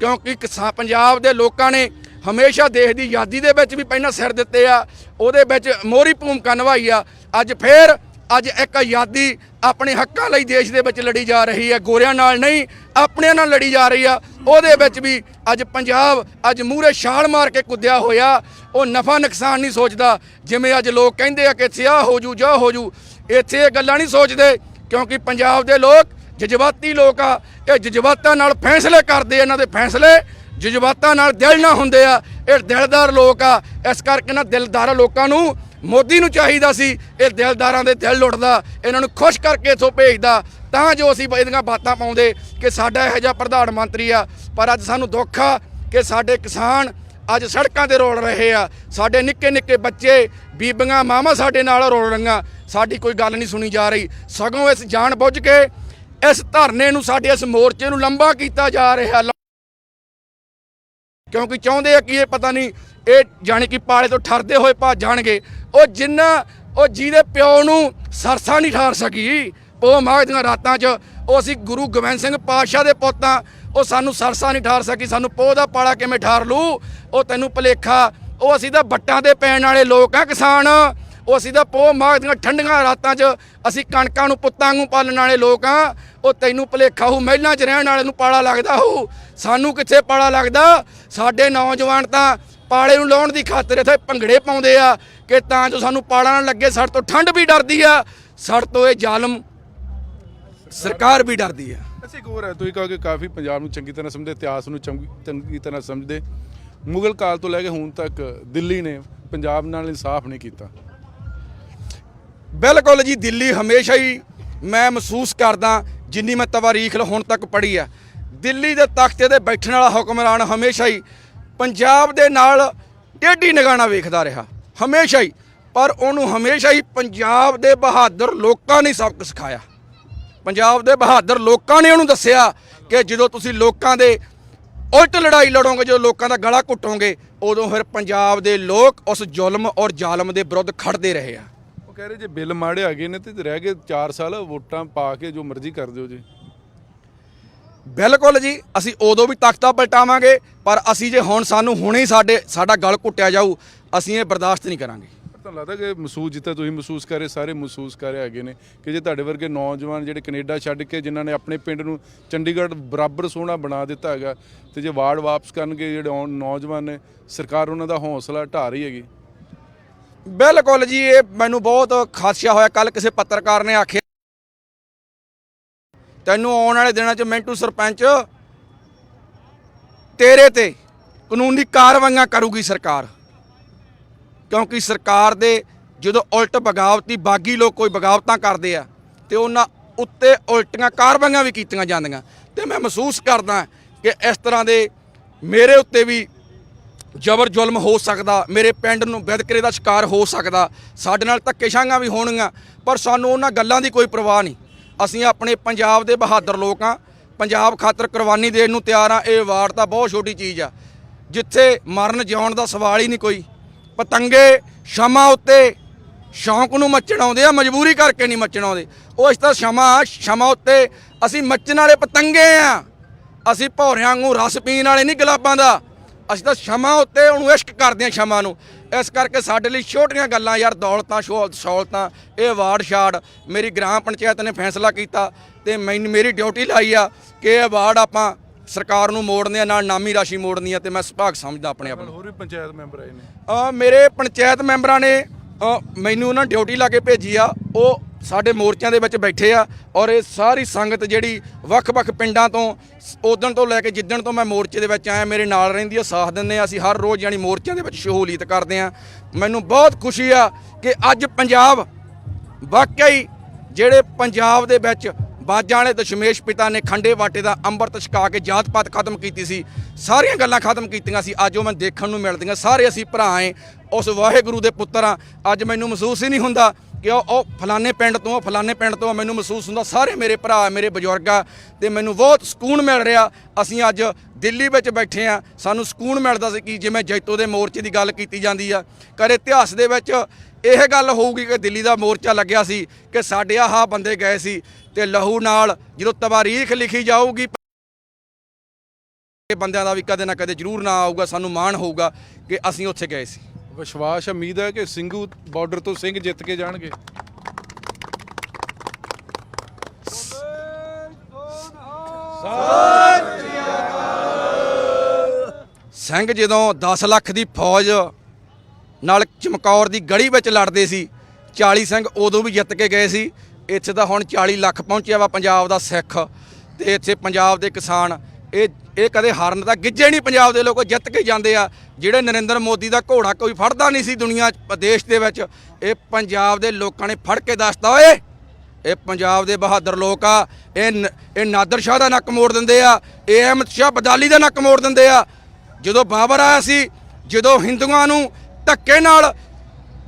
ਕਿਉਂਕਿ ਕਿਸਾਨ ਪੰਜਾਬ ਦੇ ਲੋਕਾਂ ਨੇ ਹਮੇਸ਼ਾ ਦੇਸ਼ ਦੀ ਆਜ਼ਾਦੀ ਦੇ ਵਿੱਚ ਵੀ ਪਹਿਲਾਂ ਸਿਰ ਦਿੱਤੇ ਆ, ਉਹਦੇ ਵਿੱਚ ਮੋਹਰੀ ਭੂਮਿਕਾ ਨਿਭਾਈ ਆ। ਅੱਜ ਫੇਰ, ਅੱਜ ਇੱਕ ਆਜ਼ਾਦੀ ਆਪਣੇ ਹੱਕਾਂ ਲਈ ਦੇਸ਼ ਦੇ ਵਿੱਚ ਲੜੀ ਜਾ ਰਹੀ ਹੈ, ਗੋਰਿਆਂ ਨਾਲ ਨਹੀਂ, ਆਪਣਿਆਂ ਨਾਲ ਲੜੀ ਜਾ ਰਹੀ ਆ। ਉਹਦੇ ਵਿੱਚ ਵੀ ਅੱਜ ਪੰਜਾਬ, ਅੱਜ ਮੂਹਰੇ ਛਾਲ ਮਾਰ ਕੇ ਕੁੱਦਿਆ ਹੋਇਆ, ਉਹ ਨਫਾ ਨੁਕਸਾਨ ਨਹੀਂ ਸੋਚਦਾ, ਜਿਵੇਂ ਅੱਜ ਲੋਕ ਕਹਿੰਦੇ ਆ ਕਿ ਇੱਥੇ ਆ ਹੋ ਜੂ, ਜਾ ਹੋ ਜੂ। ਇੱਥੇ ਇਹ ਗੱਲਾਂ ਨਹੀਂ ਸੋਚਦੇ ਕਿਉਂਕਿ ਪੰਜਾਬ ਦੇ ਲੋਕ ਜਜ਼ਬਾਤੀ ਲੋਕ ਆ, ਇਹ ਜਜ਼ਬਾਤਾਂ ਨਾਲ ਫੈਸਲੇ ਕਰਦੇ ਇਹਨਾਂ ਦੇ ਫੈਸਲੇ ਜਜ਼ਬਾਤਾਂ ਨਾਲ ਦਿਲ ਨਾ ਹੁੰਦੇ ਆ। ਇਹ ਦਿਲਦਾਰ ਲੋਕ ਆ, ਇਸ ਕਰਕੇ ਨਾ ਦਿਲਦਾਰ ਲੋਕਾਂ ਨੂੰ ਮੋਦੀ ਨੂੰ ਚਾਹੀਦਾ ਸੀ, ਇਹ ਦਿਲਦਾਰਾਂ ਦੇ ਦਿਲ ਲੁੱਟਦਾ, ਇਹਨਾਂ ਨੂੰ ਖੁਸ਼ ਕਰਕੇ ਇਥੋਂ ਭੇਜਦਾ। ਤਾਂ ਜੋ ਅਸੀਂ ਇਹਦੀਆਂ ਬਾਤਾਂ ਪਾਉਂਦੇ ਕਿ ਸਾਡਾ ਇਹੋ ਜਿਹਾ ਪ੍ਰਧਾਨ ਮੰਤਰੀ ਆ, ਪਰ ਅੱਜ ਸਾਨੂੰ ਦੁੱਖ ਆ ਕਿ ਸਾਡੇ ਕਿਸਾਨ ਅੱਜ ਸੜਕਾਂ ਤੇ ਰੋਲ ਰਹੇ ਆ। ਸਾਡੇ ਨਿੱਕੇ ਨਿੱਕੇ ਬੱਚੇ, ਬੀਬੀਆਂ ਮਾਮਾ ਸਾਡੇ ਨਾਲ ਰੋਲ ਰਹੀਆਂ। ਸਾਡੀ ਕੋਈ ਗੱਲ ਨਹੀਂ ਸੁਣੀ ਜਾ ਰਹੀ। ਸਗੋਂ ਇਸ ਜਾਣ ਬੁੱਝ ਕੇ ਇਸ ਧਰਨੇ ਨੂੰ ਸਾਡੇ ਇਸ ਮੋਰਚੇ ਨੂੰ ਲੰਬਾ ਕੀਤਾ ਜਾ ਰਿਹਾ। ਕਿਉਂਕਿ ਚਾਹੁੰਦੇ ਆ ਕਿ ਇਹ ਪਤਾ ਨਹੀਂ, ਇਹ ਜਾਣੀ ਕਿ ਪਾਲੇ ਤੋਂ ਠਰਦੇ ਹੋਏ ਭੱਜ ਜਾਣਗੇ। ਉਹ ਜਿੰਨਾ, ਉਹ ਜਿਹਦੇ ਪਿਓ ਨੂੰ ਸਰਸਾ ਨਹੀਂ ਠਾਰ ਸਕੀ। ਉਹ ਮਾਘ ਦੀਆਂ ਰਾਤਾਂ 'ਚ ਉਹ ਅਸੀਂ ਗੁਰੂ ਗੋਬਿੰਦ ਸਿੰਘ ਪਾਤਸ਼ਾਹ ਦੇ ਪੁੱਤਾਂ ਉਹ ਸਾਨੂੰ ਸਰਸਾ ਨਹੀਂ ਠਾਰ ਸਕੀ, ਸਾਨੂੰ ਪੋਹ ਦਾ ਪਾਲਾ ਕਿਵੇਂ ਠਾਰ ਲੂ ਉਹ ਤੈਨੂੰ ਭਲੇਖਾ, ਉਹ ਅਸੀਂ ਤਾਂ ਬੱਟਾਂ ਦੇ ਪੈਣ ਵਾਲੇ ਲੋਕ ਆ ਕਿਸਾਨ। ਉਹ ਅਸੀਂ ਤਾਂ ਪੋ ਮਾਘ ਦੀਆਂ ਠੰਡੀਆਂ ਰਾਤਾਂ 'ਚ ਅਸੀਂ ਕਣਕਾਂ ਨੂੰ ਪੁੱਤਾਂ ਨੂੰ ਪਾਲਣ ਵਾਲੇ ਲੋਕ ਆ ਉਹ ਤੈਨੂੰ ਭਲੇਖਾ ਹੋ ਮਹਿਲਾਂ 'ਚ ਰਹਿਣ ਵਾਲੇ ਨੂੰ ਪਾਲਾ ਲੱਗਦਾ ਹੋ ਸਾਨੂੰ ਕਿੱਥੇ ਪਾਲਾ ਲੱਗਦਾ? ਸਾਡੇ ਨੌਜਵਾਨ ਤਾਂ ਪਾਲੇ ਨੂੰ ਲਾਉਣ ਦੀ ਖਾਤਰ ਇੱਥੇ ਭੰਗੜੇ ਪਾਉਂਦੇ ਆ ਕਿ ਤਾਂ ਜੋ ਸਾਨੂੰ ਪਾਲਾ ਨਾ ਲੱਗੇ, ਸਾਡੇ ਤੋਂ ਠੰਡ ਵੀ ਡਰਦੀ ਆ, ਸਾਡੇ ਤੋਂ ਇਹ ਜ਼ਾਲਮ ਸਰਕਾਰ ਵੀ ਡਰਦੀ ਆ। ਅਸੀਂ ਇੱਕ ਹੋਰ ਹੈ, ਤੁਸੀਂ ਕਹੋਗੇ ਕਾਫੀ ਪੰਜਾਬ ਨੂੰ ਚੰਗੀ ਤਰ੍ਹਾਂ ਸਮਝਦੇ, ਇਤਿਹਾਸ ਨੂੰ ਚੰਗੀ ਚੰਗੀ ਤਰ੍ਹਾਂ ਸਮਝਦੇ। ਮੁਗਲ ਕਾਲ ਤੋਂ ਲੈ ਕੇ ਹੁਣ ਤੱਕ ਦਿੱਲੀ ਨੇ ਪੰਜਾਬ ਨਾਲ ਇਨਸਾਫ ਨਹੀਂ ਕੀਤਾ। ਬਿਲਕੁਲ ਜੀ, ਦਿੱਲੀ ਹਮੇਸ਼ਾ ਹੀ ਮੈਂ ਮਹਿਸੂਸ ਕਰਦਾ ਜਿੰਨੀ ਮੈਂ ਤਵਾਰੀਖ ਹੁਣ ਤੱਕ ਪੜ੍ਹੀ ਆ। ਦਿੱਲੀ ਦੇ ਤਖਤੇ ਤੇ ਬੈਠਣ ਵਾਲਾ ਹੁਕਮਰਾਨ ਹਮੇਸ਼ਾ ਹੀ ਪੰਜਾਬ ਦੇ ਨਾਲ ਟੇਢੀ ਨਿਗਾਣਾ ਵੇਖਦਾ ਰਿਹਾ, ਹਮੇਸ਼ਾ ਹੀ। ਪਰ ਉਹਨੂੰ ਹਮੇਸ਼ਾ ਹੀ ਪੰਜਾਬ ਦੇ ਬਹਾਦਰ ਲੋਕਾਂ ਨੇ ਸਬਕ ਸਿਖਾਇਆ। ਪੰਜਾਬ ਦੇ ਬਹਾਦਰ ਲੋਕਾਂ ਨੇ ਉਹਨੂੰ ਦੱਸਿਆ ਕਿ ਜਦੋਂ ਤੁਸੀਂ ਲੋਕਾਂ ਦੇ ਉਲਟ ਲੜਾਈ ਲੜੋਗੇ, ਜਦੋਂ ਲੋਕਾਂ ਦਾ ਗਲਾ ਘੁੱਟੋਗੇ, ਉਦੋਂ ਫਿਰ ਪੰਜਾਬ ਦੇ ਲੋਕ ਉਸ ਜ਼ੁਲਮ ਔਰ ਜ਼ਾਲਮ ਦੇ ਵਿਰੁੱਧ ਖੜਦੇ ਰਹੇ ਆ। ਕਹਿ ਰਹੇ ਜੇ ਬਿੱਲ ਮਾੜੇ ਆ ਗਏ ਨੇ ਤੇ ਰਹਿ ਗਏ 4 ਸਾਲ ਵੋਟਾਂ ਪਾ ਕੇ ਜੋ ਮਰਜ਼ੀ ਕਰ ਦਿਓ ਜੀ। ਬਿਲਕੁਲ ਜੀ ਅਸੀਂ ਉਦੋਂ ਵੀ ਤਖਤਾ ਪਲਟਾਵਾਂਗੇ ਪਰ ਅਸੀਂ ਜੇ ਹੁਣ ਸਾਨੂੰ ਹੁਣੇ ਹੀ ਸਾਡੇ ਸਾਡਾ ਗਲ ਘੁੱਟਿਆ ਜਾਊ ਅਸੀਂ ਇਹ ਬਰਦਾਸ਼ਤ ਨਹੀਂ ਕਰਾਂਗੇ। ਤੁਹਾਨੂੰ ਲੱਗਦਾ ਕਿ ਮਹਿਸੂਸ ਜਿੱਥੇ ਤੁਸੀਂ ਮਹਿਸੂਸ ਕਰ ਰਹੇ ਸਾਰੇ ਮਹਿਸੂਸ ਕਰ ਰਹੇ ਹੈਗੇ ਨੇ ਕਿ ਜੇ ਤੁਹਾਡੇ ਵਰਗੇ ਨੌਜਵਾਨ ਜਿਹੜੇ ਕੈਨੇਡਾ ਛੱਡ ਕੇ ਜਿਨ੍ਹਾਂ ਨੇ ਆਪਣੇ ਪਿੰਡ ਨੂੰ ਚੰਡੀਗੜ੍ਹ ਬਰਾਬਰ ਸੋਹਣਾ ਬਣਾ ਦਿੱਤਾ ਹੈਗਾ ਤੇ ਜੇ ਵਾਰਡ ਵਾਪਸ ਕਰਨਗੇ ਜਿਹੜੇ ਨੌਜਵਾਨ ਨੇ ਸਰਕਾਰ ਉਹਨਾਂ ਦਾ ਹੌਸਲਾ ਢਾ ਰਹੀ ਹੈਗੀ। ਬਿਲਕੁਲ ਜੀ, ਇਹ ਮੈਨੂੰ ਬਹੁਤ ਖਾਸਿਆ ਹੋਇਆ। ਕੱਲ ਕਿਸੇ ਪੱਤਰਕਾਰ ਨੇ ਆਖਿਆ, ਤੈਨੂੰ ਆਉਣ ਵਾਲੇ ਦਿਨਾਂ 'ਚ ਮਿੰਟੂ ਸਰਪੰਚ ਤੇਰੇ ਤੇ ਕਾਨੂੰਨੀ ਕਾਰਵਾਈਆਂ ਕਰੂਗੀ ਸਰਕਾਰ। ਕਿਉਂਕਿ ਸਰਕਾਰ ਦੇ ਜਦੋਂ ਉਲਟ ਬਗਾਵਤੀ, ਬਾਗੀ ਲੋਕ ਕੋਈ ਬਗਾਵਤਾਂ ਕਰਦੇ ਆ, ਤੇ ਉਹਨਾਂ ਉੱਤੇ ਉਲਟੀਆਂ ਕਾਰਵਾਈਆਂ ਵੀ ਕੀਤੀਆਂ ਜਾਂਦੀਆਂ। ਤੇ ਮੈਂ ਮਹਿਸੂਸ ਕਰਦਾ ਕਿ ਇਸ ਤਰ੍ਹਾਂ ਦੇ ਮੇਰੇ ਉੱਤੇ ਵੀ ਜ਼ਬਰ ਜ਼ੁਲਮ ਹੋ ਸਕਦਾ, ਮੇਰੇ ਪਿੰਡ ਨੂੰ ਵਿਦਕਰੇ ਦਾ ਸ਼ਿਕਾਰ ਹੋ ਸਕਦਾ, ਸਾਡੇ ਨਾਲ ਧੱਕੇਸ਼ਾਹੀਆਂ ਵੀ ਹੋਣਗੀਆਂ, ਪਰ ਸਾਨੂੰ ਉਹਨਾਂ ਗੱਲਾਂ ਦੀ ਕੋਈ ਪਰਵਾਹ ਨਹੀਂ। ਅਸੀਂ ਆਪਣੇ ਪੰਜਾਬ ਦੇ ਬਹਾਦਰ ਲੋਕ ਹਾਂ, ਪੰਜਾਬ ਖਾਤਰ ਕੁਰਬਾਨੀ ਦੇਣ ਨੂੰ ਤਿਆਰ ਹਾਂ, ਇਹ ਵਾਰ ਤਾਂ ਬਹੁਤ ਛੋਟੀ ਚੀਜ਼ ਆ। ਜਿੱਥੇ ਮਰਨ ਜਿਉਣ ਦਾ ਸਵਾਲ ਹੀ ਨਹੀਂ ਕੋਈ। ਪਤੰਗੇ ਸ਼ਮਾ ਉੱਤੇ ਸ਼ੌਂਕ ਨੂੰ ਮੱਚਣ ਆਉਂਦੇ ਆ, ਮਜਬੂਰੀ ਕਰਕੇ ਨਹੀਂ ਮੱਚਣ ਆਉਂਦੇ। ਉਹ ਇਸ ਤਰ੍ਹਾਂ ਸ਼ਮਾ ਸ਼ਮਾ ਉੱਤੇ ਅਸੀਂ ਮੱਚਣ ਵਾਲੇ ਪਤੰਗੇ ਆ। ਅਸੀਂ ਭੌਰਿਆਂ ਵਾਂਗੂ ਰਸ ਪੀਣ ਵਾਲੇ ਨਹੀਂ, ਗੁਲਾਬਾਂ ਦਾ। ਅਸੀਂ ਤਾਂ ਸ਼ਮਾ ਉੱਤੇ ਉਹਨੂੰ ਇਸ਼ਕ ਕਰਦੇ ਹਾਂ ਸ਼ਮਾ ਨੂੰ। ਇਸ ਕਰਕੇ ਸਾਡੇ ਲਈ ਛੋਟੀਆਂ ਗੱਲਾਂ ਯਾਰ ਦੌਲਤਾਂ ਸਹੂਲਤਾਂ ਇਹ ਵਾਰਡ ਛਾੜ ਮੇਰੀ ਗ੍ਰਾਮ ਪੰਚਾਇਤ ਨੇ ਫੈਸਲਾ ਕੀਤਾ ਤੇ ਮੈਨੂੰ ਮੇਰੀ ਡਿਊਟੀ ਲਾਈ ਆ ਕਿ ਇਹ ਵਾਰਡ ਆਪਾਂ ਸਰਕਾਰ ਨੂੰ ਮੋੜਨੇ ਆ ਨਾਲ ਨਾਮੀ ਰਾਸ਼ੀ ਮੋੜਨੀ ਆ ਤੇ ਮੈਂ ਸੁਭਾਗ ਸਮਝਦਾ ਆਪਣੇ ਆਪ ਨੂੰ। ਹੋਰ ਵੀ ਪੰਚਾਇਤ ਮੈਂਬਰ ਆਏ ਨੇ? ਅ, ਮੇਰੇ ਪੰਚਾਇਤ ਮੈਂਬਰਾਂ ਨੇ ਮੈਨੂੰ ਉਹਨਾਂ ਡਿਊਟੀ ਲਾ ਕੇ ਭੇਜੀ ਆ, ਉਹ ਸਾਡੇ ਮੋਰਚਿਆਂ ਦੇ ਵਿੱਚ ਬੈਠੇ ਆ ਔਰ ਇਹ ਸਾਰੀ ਸੰਗਤ ਜਿਹੜੀ ਵੱਖ-ਵੱਖ ਪਿੰਡਾਂ ਤੋਂ ਉਦੋਂ ਤੋਂ ਲੈ ਕੇ ਜਿੱਦਣ ਤੋਂ ਮੈਂ ਮੋਰਚੇ ਦੇ ਵਿੱਚ ਆਇਆ, ਮੇਰੇ ਨਾਲ ਰਹਿੰਦੀ ਆ, ਸਾਥ ਦਿੰਦੇ ਆ, ਅਸੀਂ ਹਰ ਰੋਜ਼ ਯਾਨੀ ਮੋਰਚਿਆਂ ਦੇ ਵਿੱਚ ਸ਼ਮੂਲੀਅਤ ਕਰਦੇ ਆ। ਮੈਨੂੰ ਬਹੁਤ ਖੁਸ਼ੀ ਆ ਕਿ ਅੱਜ ਪੰਜਾਬ ਵਾਕਈ ਜਿਹੜੇ ਪੰਜਾਬ ਦੇ ਵਿੱਚ ਬਾਜਾਂ ਵਾਲੇ ਦਸ਼ਮੇਸ਼ ਪਿਤਾ ਨੇ ਖੰਡੇ ਵਾਟੇ ਦਾ ਅੰਮ੍ਰਿਤ ਛਕਾ ਕੇ ਜਾਤ ਪਾਤ ਖਤਮ ਕੀਤੀ ਸੀ, ਸਾਰੀਆਂ ਗੱਲਾਂ ਖਤਮ ਕੀਤੀਆਂ ਸੀ, ਅੱਜ ਉਹ ਮੈਂ ਦੇਖਣ ਨੂੰ ਮਿਲਦੀਆਂ, ਸਾਰੇ ਅਸੀਂ ਭਰਾ ਏ ਉਸ ਵਾਹਿਗੁਰੂ ਦੇ ਪੁੱਤਰ ਆ। ਅੱਜ ਮੈਨੂੰ ਮਹਿਸੂਸ ਹੀ ਨਹੀਂ ਹੁੰਦਾ ਕਿ ਉਹ ਉਹ ਫਲਾਣੇ ਪਿੰਡ ਤੋਂ ਆ, ਫਲਾਣੇ ਪਿੰਡ ਤੋਂ ਮੈਨੂੰ ਮਹਿਸੂਸ ਹੁੰਦਾ। ਸਾਰੇ ਮੇਰੇ ਭਰਾ ਮੇਰੇ ਬਜ਼ੁਰਗ ਆ ਤੇ ਮੈਨੂੰ ਬਹੁਤ ਸਕੂਨ ਮਿਲ ਰਿਹਾ। ਅਸੀਂ ਅੱਜ ਦਿੱਲੀ ਵਿੱਚ ਬੈਠੇ ਆ। ਸਾਨੂੰ ਸਕੂਨ ਮਿਲਦਾ ਸੀ ਕਿ ਜਿਵੇਂ ਜੈਤੋ ਦੇ ਮੋਰਚੇ ਦੀ ਗੱਲ ਕੀਤੀ ਜਾਂਦੀ ਆ। ਕਦੇ ਇਤਿਹਾਸ ਦੇ ਵਿੱਚ ਇਹ ਗੱਲ ਹੋਊਗੀ ਕਿ ਦਿੱਲੀ ਦਾ ਮੋਰਚਾ ਲੱਗਿਆ ਸੀ ਕਿ ਸਾਡੇ ਆਹ ਬੰਦੇ ਗਏ ਸੀ ਤੇ ਲਹੂ ਨਾਲ ਜਦੋਂ ਤਵਾਰੀਖ ਲਿਖੀ ਜਾਊਗੀ ਬੰਦਿਆਂ ਦਾ ਵੀ ਕਦੇ ਨਾ ਕਦੇ ਜ਼ਰੂਰ ਨਾ ਆਊਗਾ ਸਾਨੂੰ ਮਾਣ ਹੋਊਗਾ ਕਿ ਅਸੀਂ ਉੱਥੇ ਗਏ ਸੀ। ਵਿਸ਼ਵਾਸ, ਉਮੀਦ ਹੈ ਕਿ ਸਿੰਘੂ ਬਾਰਡਰ ਤੋਂ ਸਿੰਘ ਜਿੱਤ ਕੇ ਜਾਣਗੇ। ਸਿੰਘ ਜਦੋਂ 10 ਲੱਖ ਦੀ ਫੌਜ ਨਾਲ ਚਮਕੌਰ ਦੀ ਗੜੀ ਵਿੱਚ ਲੜਦੇ ਸੀ 40 ਸਿੰਘ ਉਦੋਂ ਵੀ ਜਿੱਤ ਕੇ ਗਏ ਸੀ। ਇੱਥੇ ਤਾਂ ਹੁਣ 40 ਲੱਖ ਪਹੁੰਚਿਆ ਵਾ ਪੰਜਾਬ ਦਾ ਸਿੱਖ ਤੇ ਇੱਥੇ ਪੰਜਾਬ ਦੇ ਕਿਸਾਨ ਇਹ ਇਹ ਕਦੇ ਹਾਰਨ ਦਾ ਗਿੱਜੇ ਨਹੀਂ ਪੰਜਾਬ ਦੇ ਲੋਕ, ਜਿੱਤ ਕੇ ਜਾਂਦੇ ਆ। ਜਿਹੜੇ ਨਰਿੰਦਰ ਮੋਦੀ ਦਾ ਘੋੜਾ ਕੋਈ ਫੜਦਾ ਨਹੀਂ ਸੀ ਦੁਨੀਆ ਦੇਸ਼ ਦੇ ਵਿੱਚ। ਇਹ ਪੰਜਾਬ ਦੇ ਲੋਕਾਂ ਨੇ ਫੜ ਕੇ ਦੱਸਤਾ, ਓਏ! ਇਹ ਪੰਜਾਬ ਦੇ ਬਹਾਦਰ ਲੋਕ ਆ। ਇਹ ਨ- ਇਹ ਨਾਦਰ ਸ਼ਾਹ ਦਾ ਨੱਕ ਮੋੜ ਦਿੰਦੇ ਆ। ਇਹ ਅਹਿਮਦ ਸ਼ਾਹ ਬਦਾਲੀ ਦਾ ਨੱਕ ਮੋੜ ਦਿੰਦੇ ਆ। ਜਦੋਂ ਬਾਬਰ ਆਇਆ ਸੀ, ਜਦੋਂ ਹਿੰਦੂਆਂ ਨੂੰ ਧੱਕੇ ਨਾਲ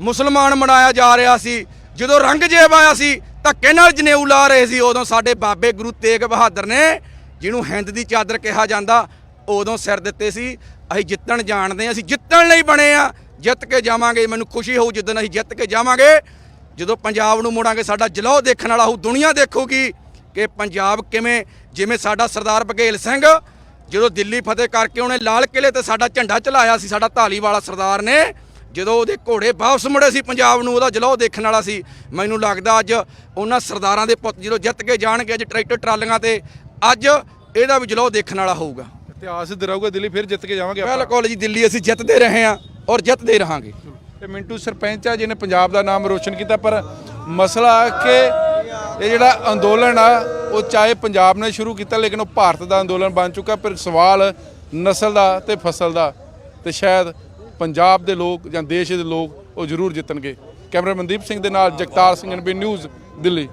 ਮੁਸਲਮਾਨ ਬਣਾਇਆ ਜਾ ਰਿਹਾ ਸੀ, ਜਦੋਂ ਰੰਗਜੇਬ ਆਇਆ ਸੀ, ਧੱਕੇ ਨਾਲ ਜਨੇਊ ਲਾ ਰਹੇ ਸੀ, ਉਦੋਂ ਸਾਡੇ ਬਾਬੇ ਗੁਰੂ ਤੇਗ ਬਹਾਦਰ ਨੇ ਜਿਹਨੂੰ ਹਿੰਦ ਦੀ ਚਾਦਰ ਕਿਹਾ ਜਾਂਦਾ, ਉਦੋਂ ਸਿਰ ਦਿੱਤੇ ਸੀ, ਅਸੀਂ ਜਿੱਤਣ ਜਾਣਦੇ ਹਾਂ, ਅਸੀਂ ਜਿੱਤਣ ਲਈ ਬਣੇ ਆ ਜਿੱਤ ਕੇ ਜਾਵਾਂਗੇ, ਮੈਨੂੰ ਖੁਸ਼ੀ ਹੋਊ ਜਿੱਦਣ ਅਸੀਂ ਜਿੱਤ ਕੇ ਜਾਵਾਂਗੇ। ਜਦੋਂ ਪੰਜਾਬ ਨੂੰ ਮੋੜਾਂਗੇ, ਸਾਡਾ ਜਲੌ ਦੇਖਣ ਵਾਲਾ ਹੋਊ, ਦੁਨੀਆ ਦੇਖੂਗੀ ਕਿ ਪੰਜਾਬ ਕਿਵੇਂ, ਜਿਵੇਂ ਸਾਡਾ ਸਰਦਾਰ ਬਘੇਲ ਸਿੰਘ, ਜਦੋਂ ਦਿੱਲੀ ਫਤਿਹ ਕਰਕੇ ਉਹਨੇ ਲਾਲ ਕਿਲੇ ਤੇ ਸਾਡਾ ਝੰਡਾ ਚਲਾਇਆ ਸੀ, ਸਾਡਾ ਧਾਲੀਵਾਲਾ ਸਰਦਾਰ ਨੇ, ਜਦੋਂ ਉਹਦੇ ਘੋੜੇ ਵਾਪਸ ਮੁੜੇ ਸੀ ਪੰਜਾਬ ਨੂੰ, ਉਹਦਾ ਜਲੌ ਦੇਖਣ ਵਾਲਾ ਸੀ। ਮੈਨੂੰ ਲੱਗਦਾ ਅੱਜ ਉਹਨਾਂ ਸਰਦਾਰਾਂ ਦੇ ਪੁੱਤ ਜਦੋਂ ਜਿੱਤ ਕੇ ਜਾਣਗੇ, ਅੱਜ ਟਰੈਕਟਰ ਟਰਾਲੀਆਂ ਤੇ ਅੱਜ ਇਹਦਾ ਵੀ ਜਲੌ ਦੇਖਣ ਵਾਲਾ ਹੋਊਗਾ। ਇਤਿਹਾਸ ਰਹੂਗਾ ਦਿੱਲੀ ਫਿਰ ਜਿੱਤ ਕੇ ਜਾਵਾਂਗੇ ਆਪਾਂ। ਬਿਲਕੁਲ ਜੀ ਦਿੱਲੀ ਅਸੀਂ ਜਿੱਤਦੇ ਰਹੇ ਹਾਂ ਔਰ ਜਿੱਤਦੇ ਰਹਾਂਗੇ। ਇਹ ਮਿੰਟੂ ਸਰਪੰਚ ਆ ਜਿਹਨੇ ਪੰਜਾਬ ਦਾ ਨਾਮ ਰੋਸ਼ਨ ਕੀਤਾ ਪਰ ਮਸਲਾ ਕਿ ਇਹ ਜਿਹੜਾ ਅੰਦੋਲਨ ਆ ਉਹ ਚਾਹੇ ਪੰਜਾਬ ਨੇ ਸ਼ੁਰੂ ਕੀਤਾ ਲੇਕਿਨ ਉਹ ਭਾਰਤ ਦਾ ਅੰਦੋਲਨ ਬਣ ਚੁੱਕਾ ਪਰ ਸਵਾਲ ਨਸਲ ਦਾ ਤੇ ਫਸਲ ਦਾ ਤੇ ਸ਼ਾਇਦ ਪੰਜਾਬ ਦੇ ਲੋਕ ਜਾਂ ਦੇਸ਼ ਦੇ ਲੋਕ ਉਹ ਜ਼ਰੂਰ ਜਿੱਤਣਗੇ। ਕੈਮਰਾ ਮਨਦੀਪ ਸਿੰਘ ਦੇ ਨਾਲ ਜਗਤਾਰ ਸਿੰਘ ਐਨਬੀ ਨਿਊਜ਼ ਦਿੱਲੀ।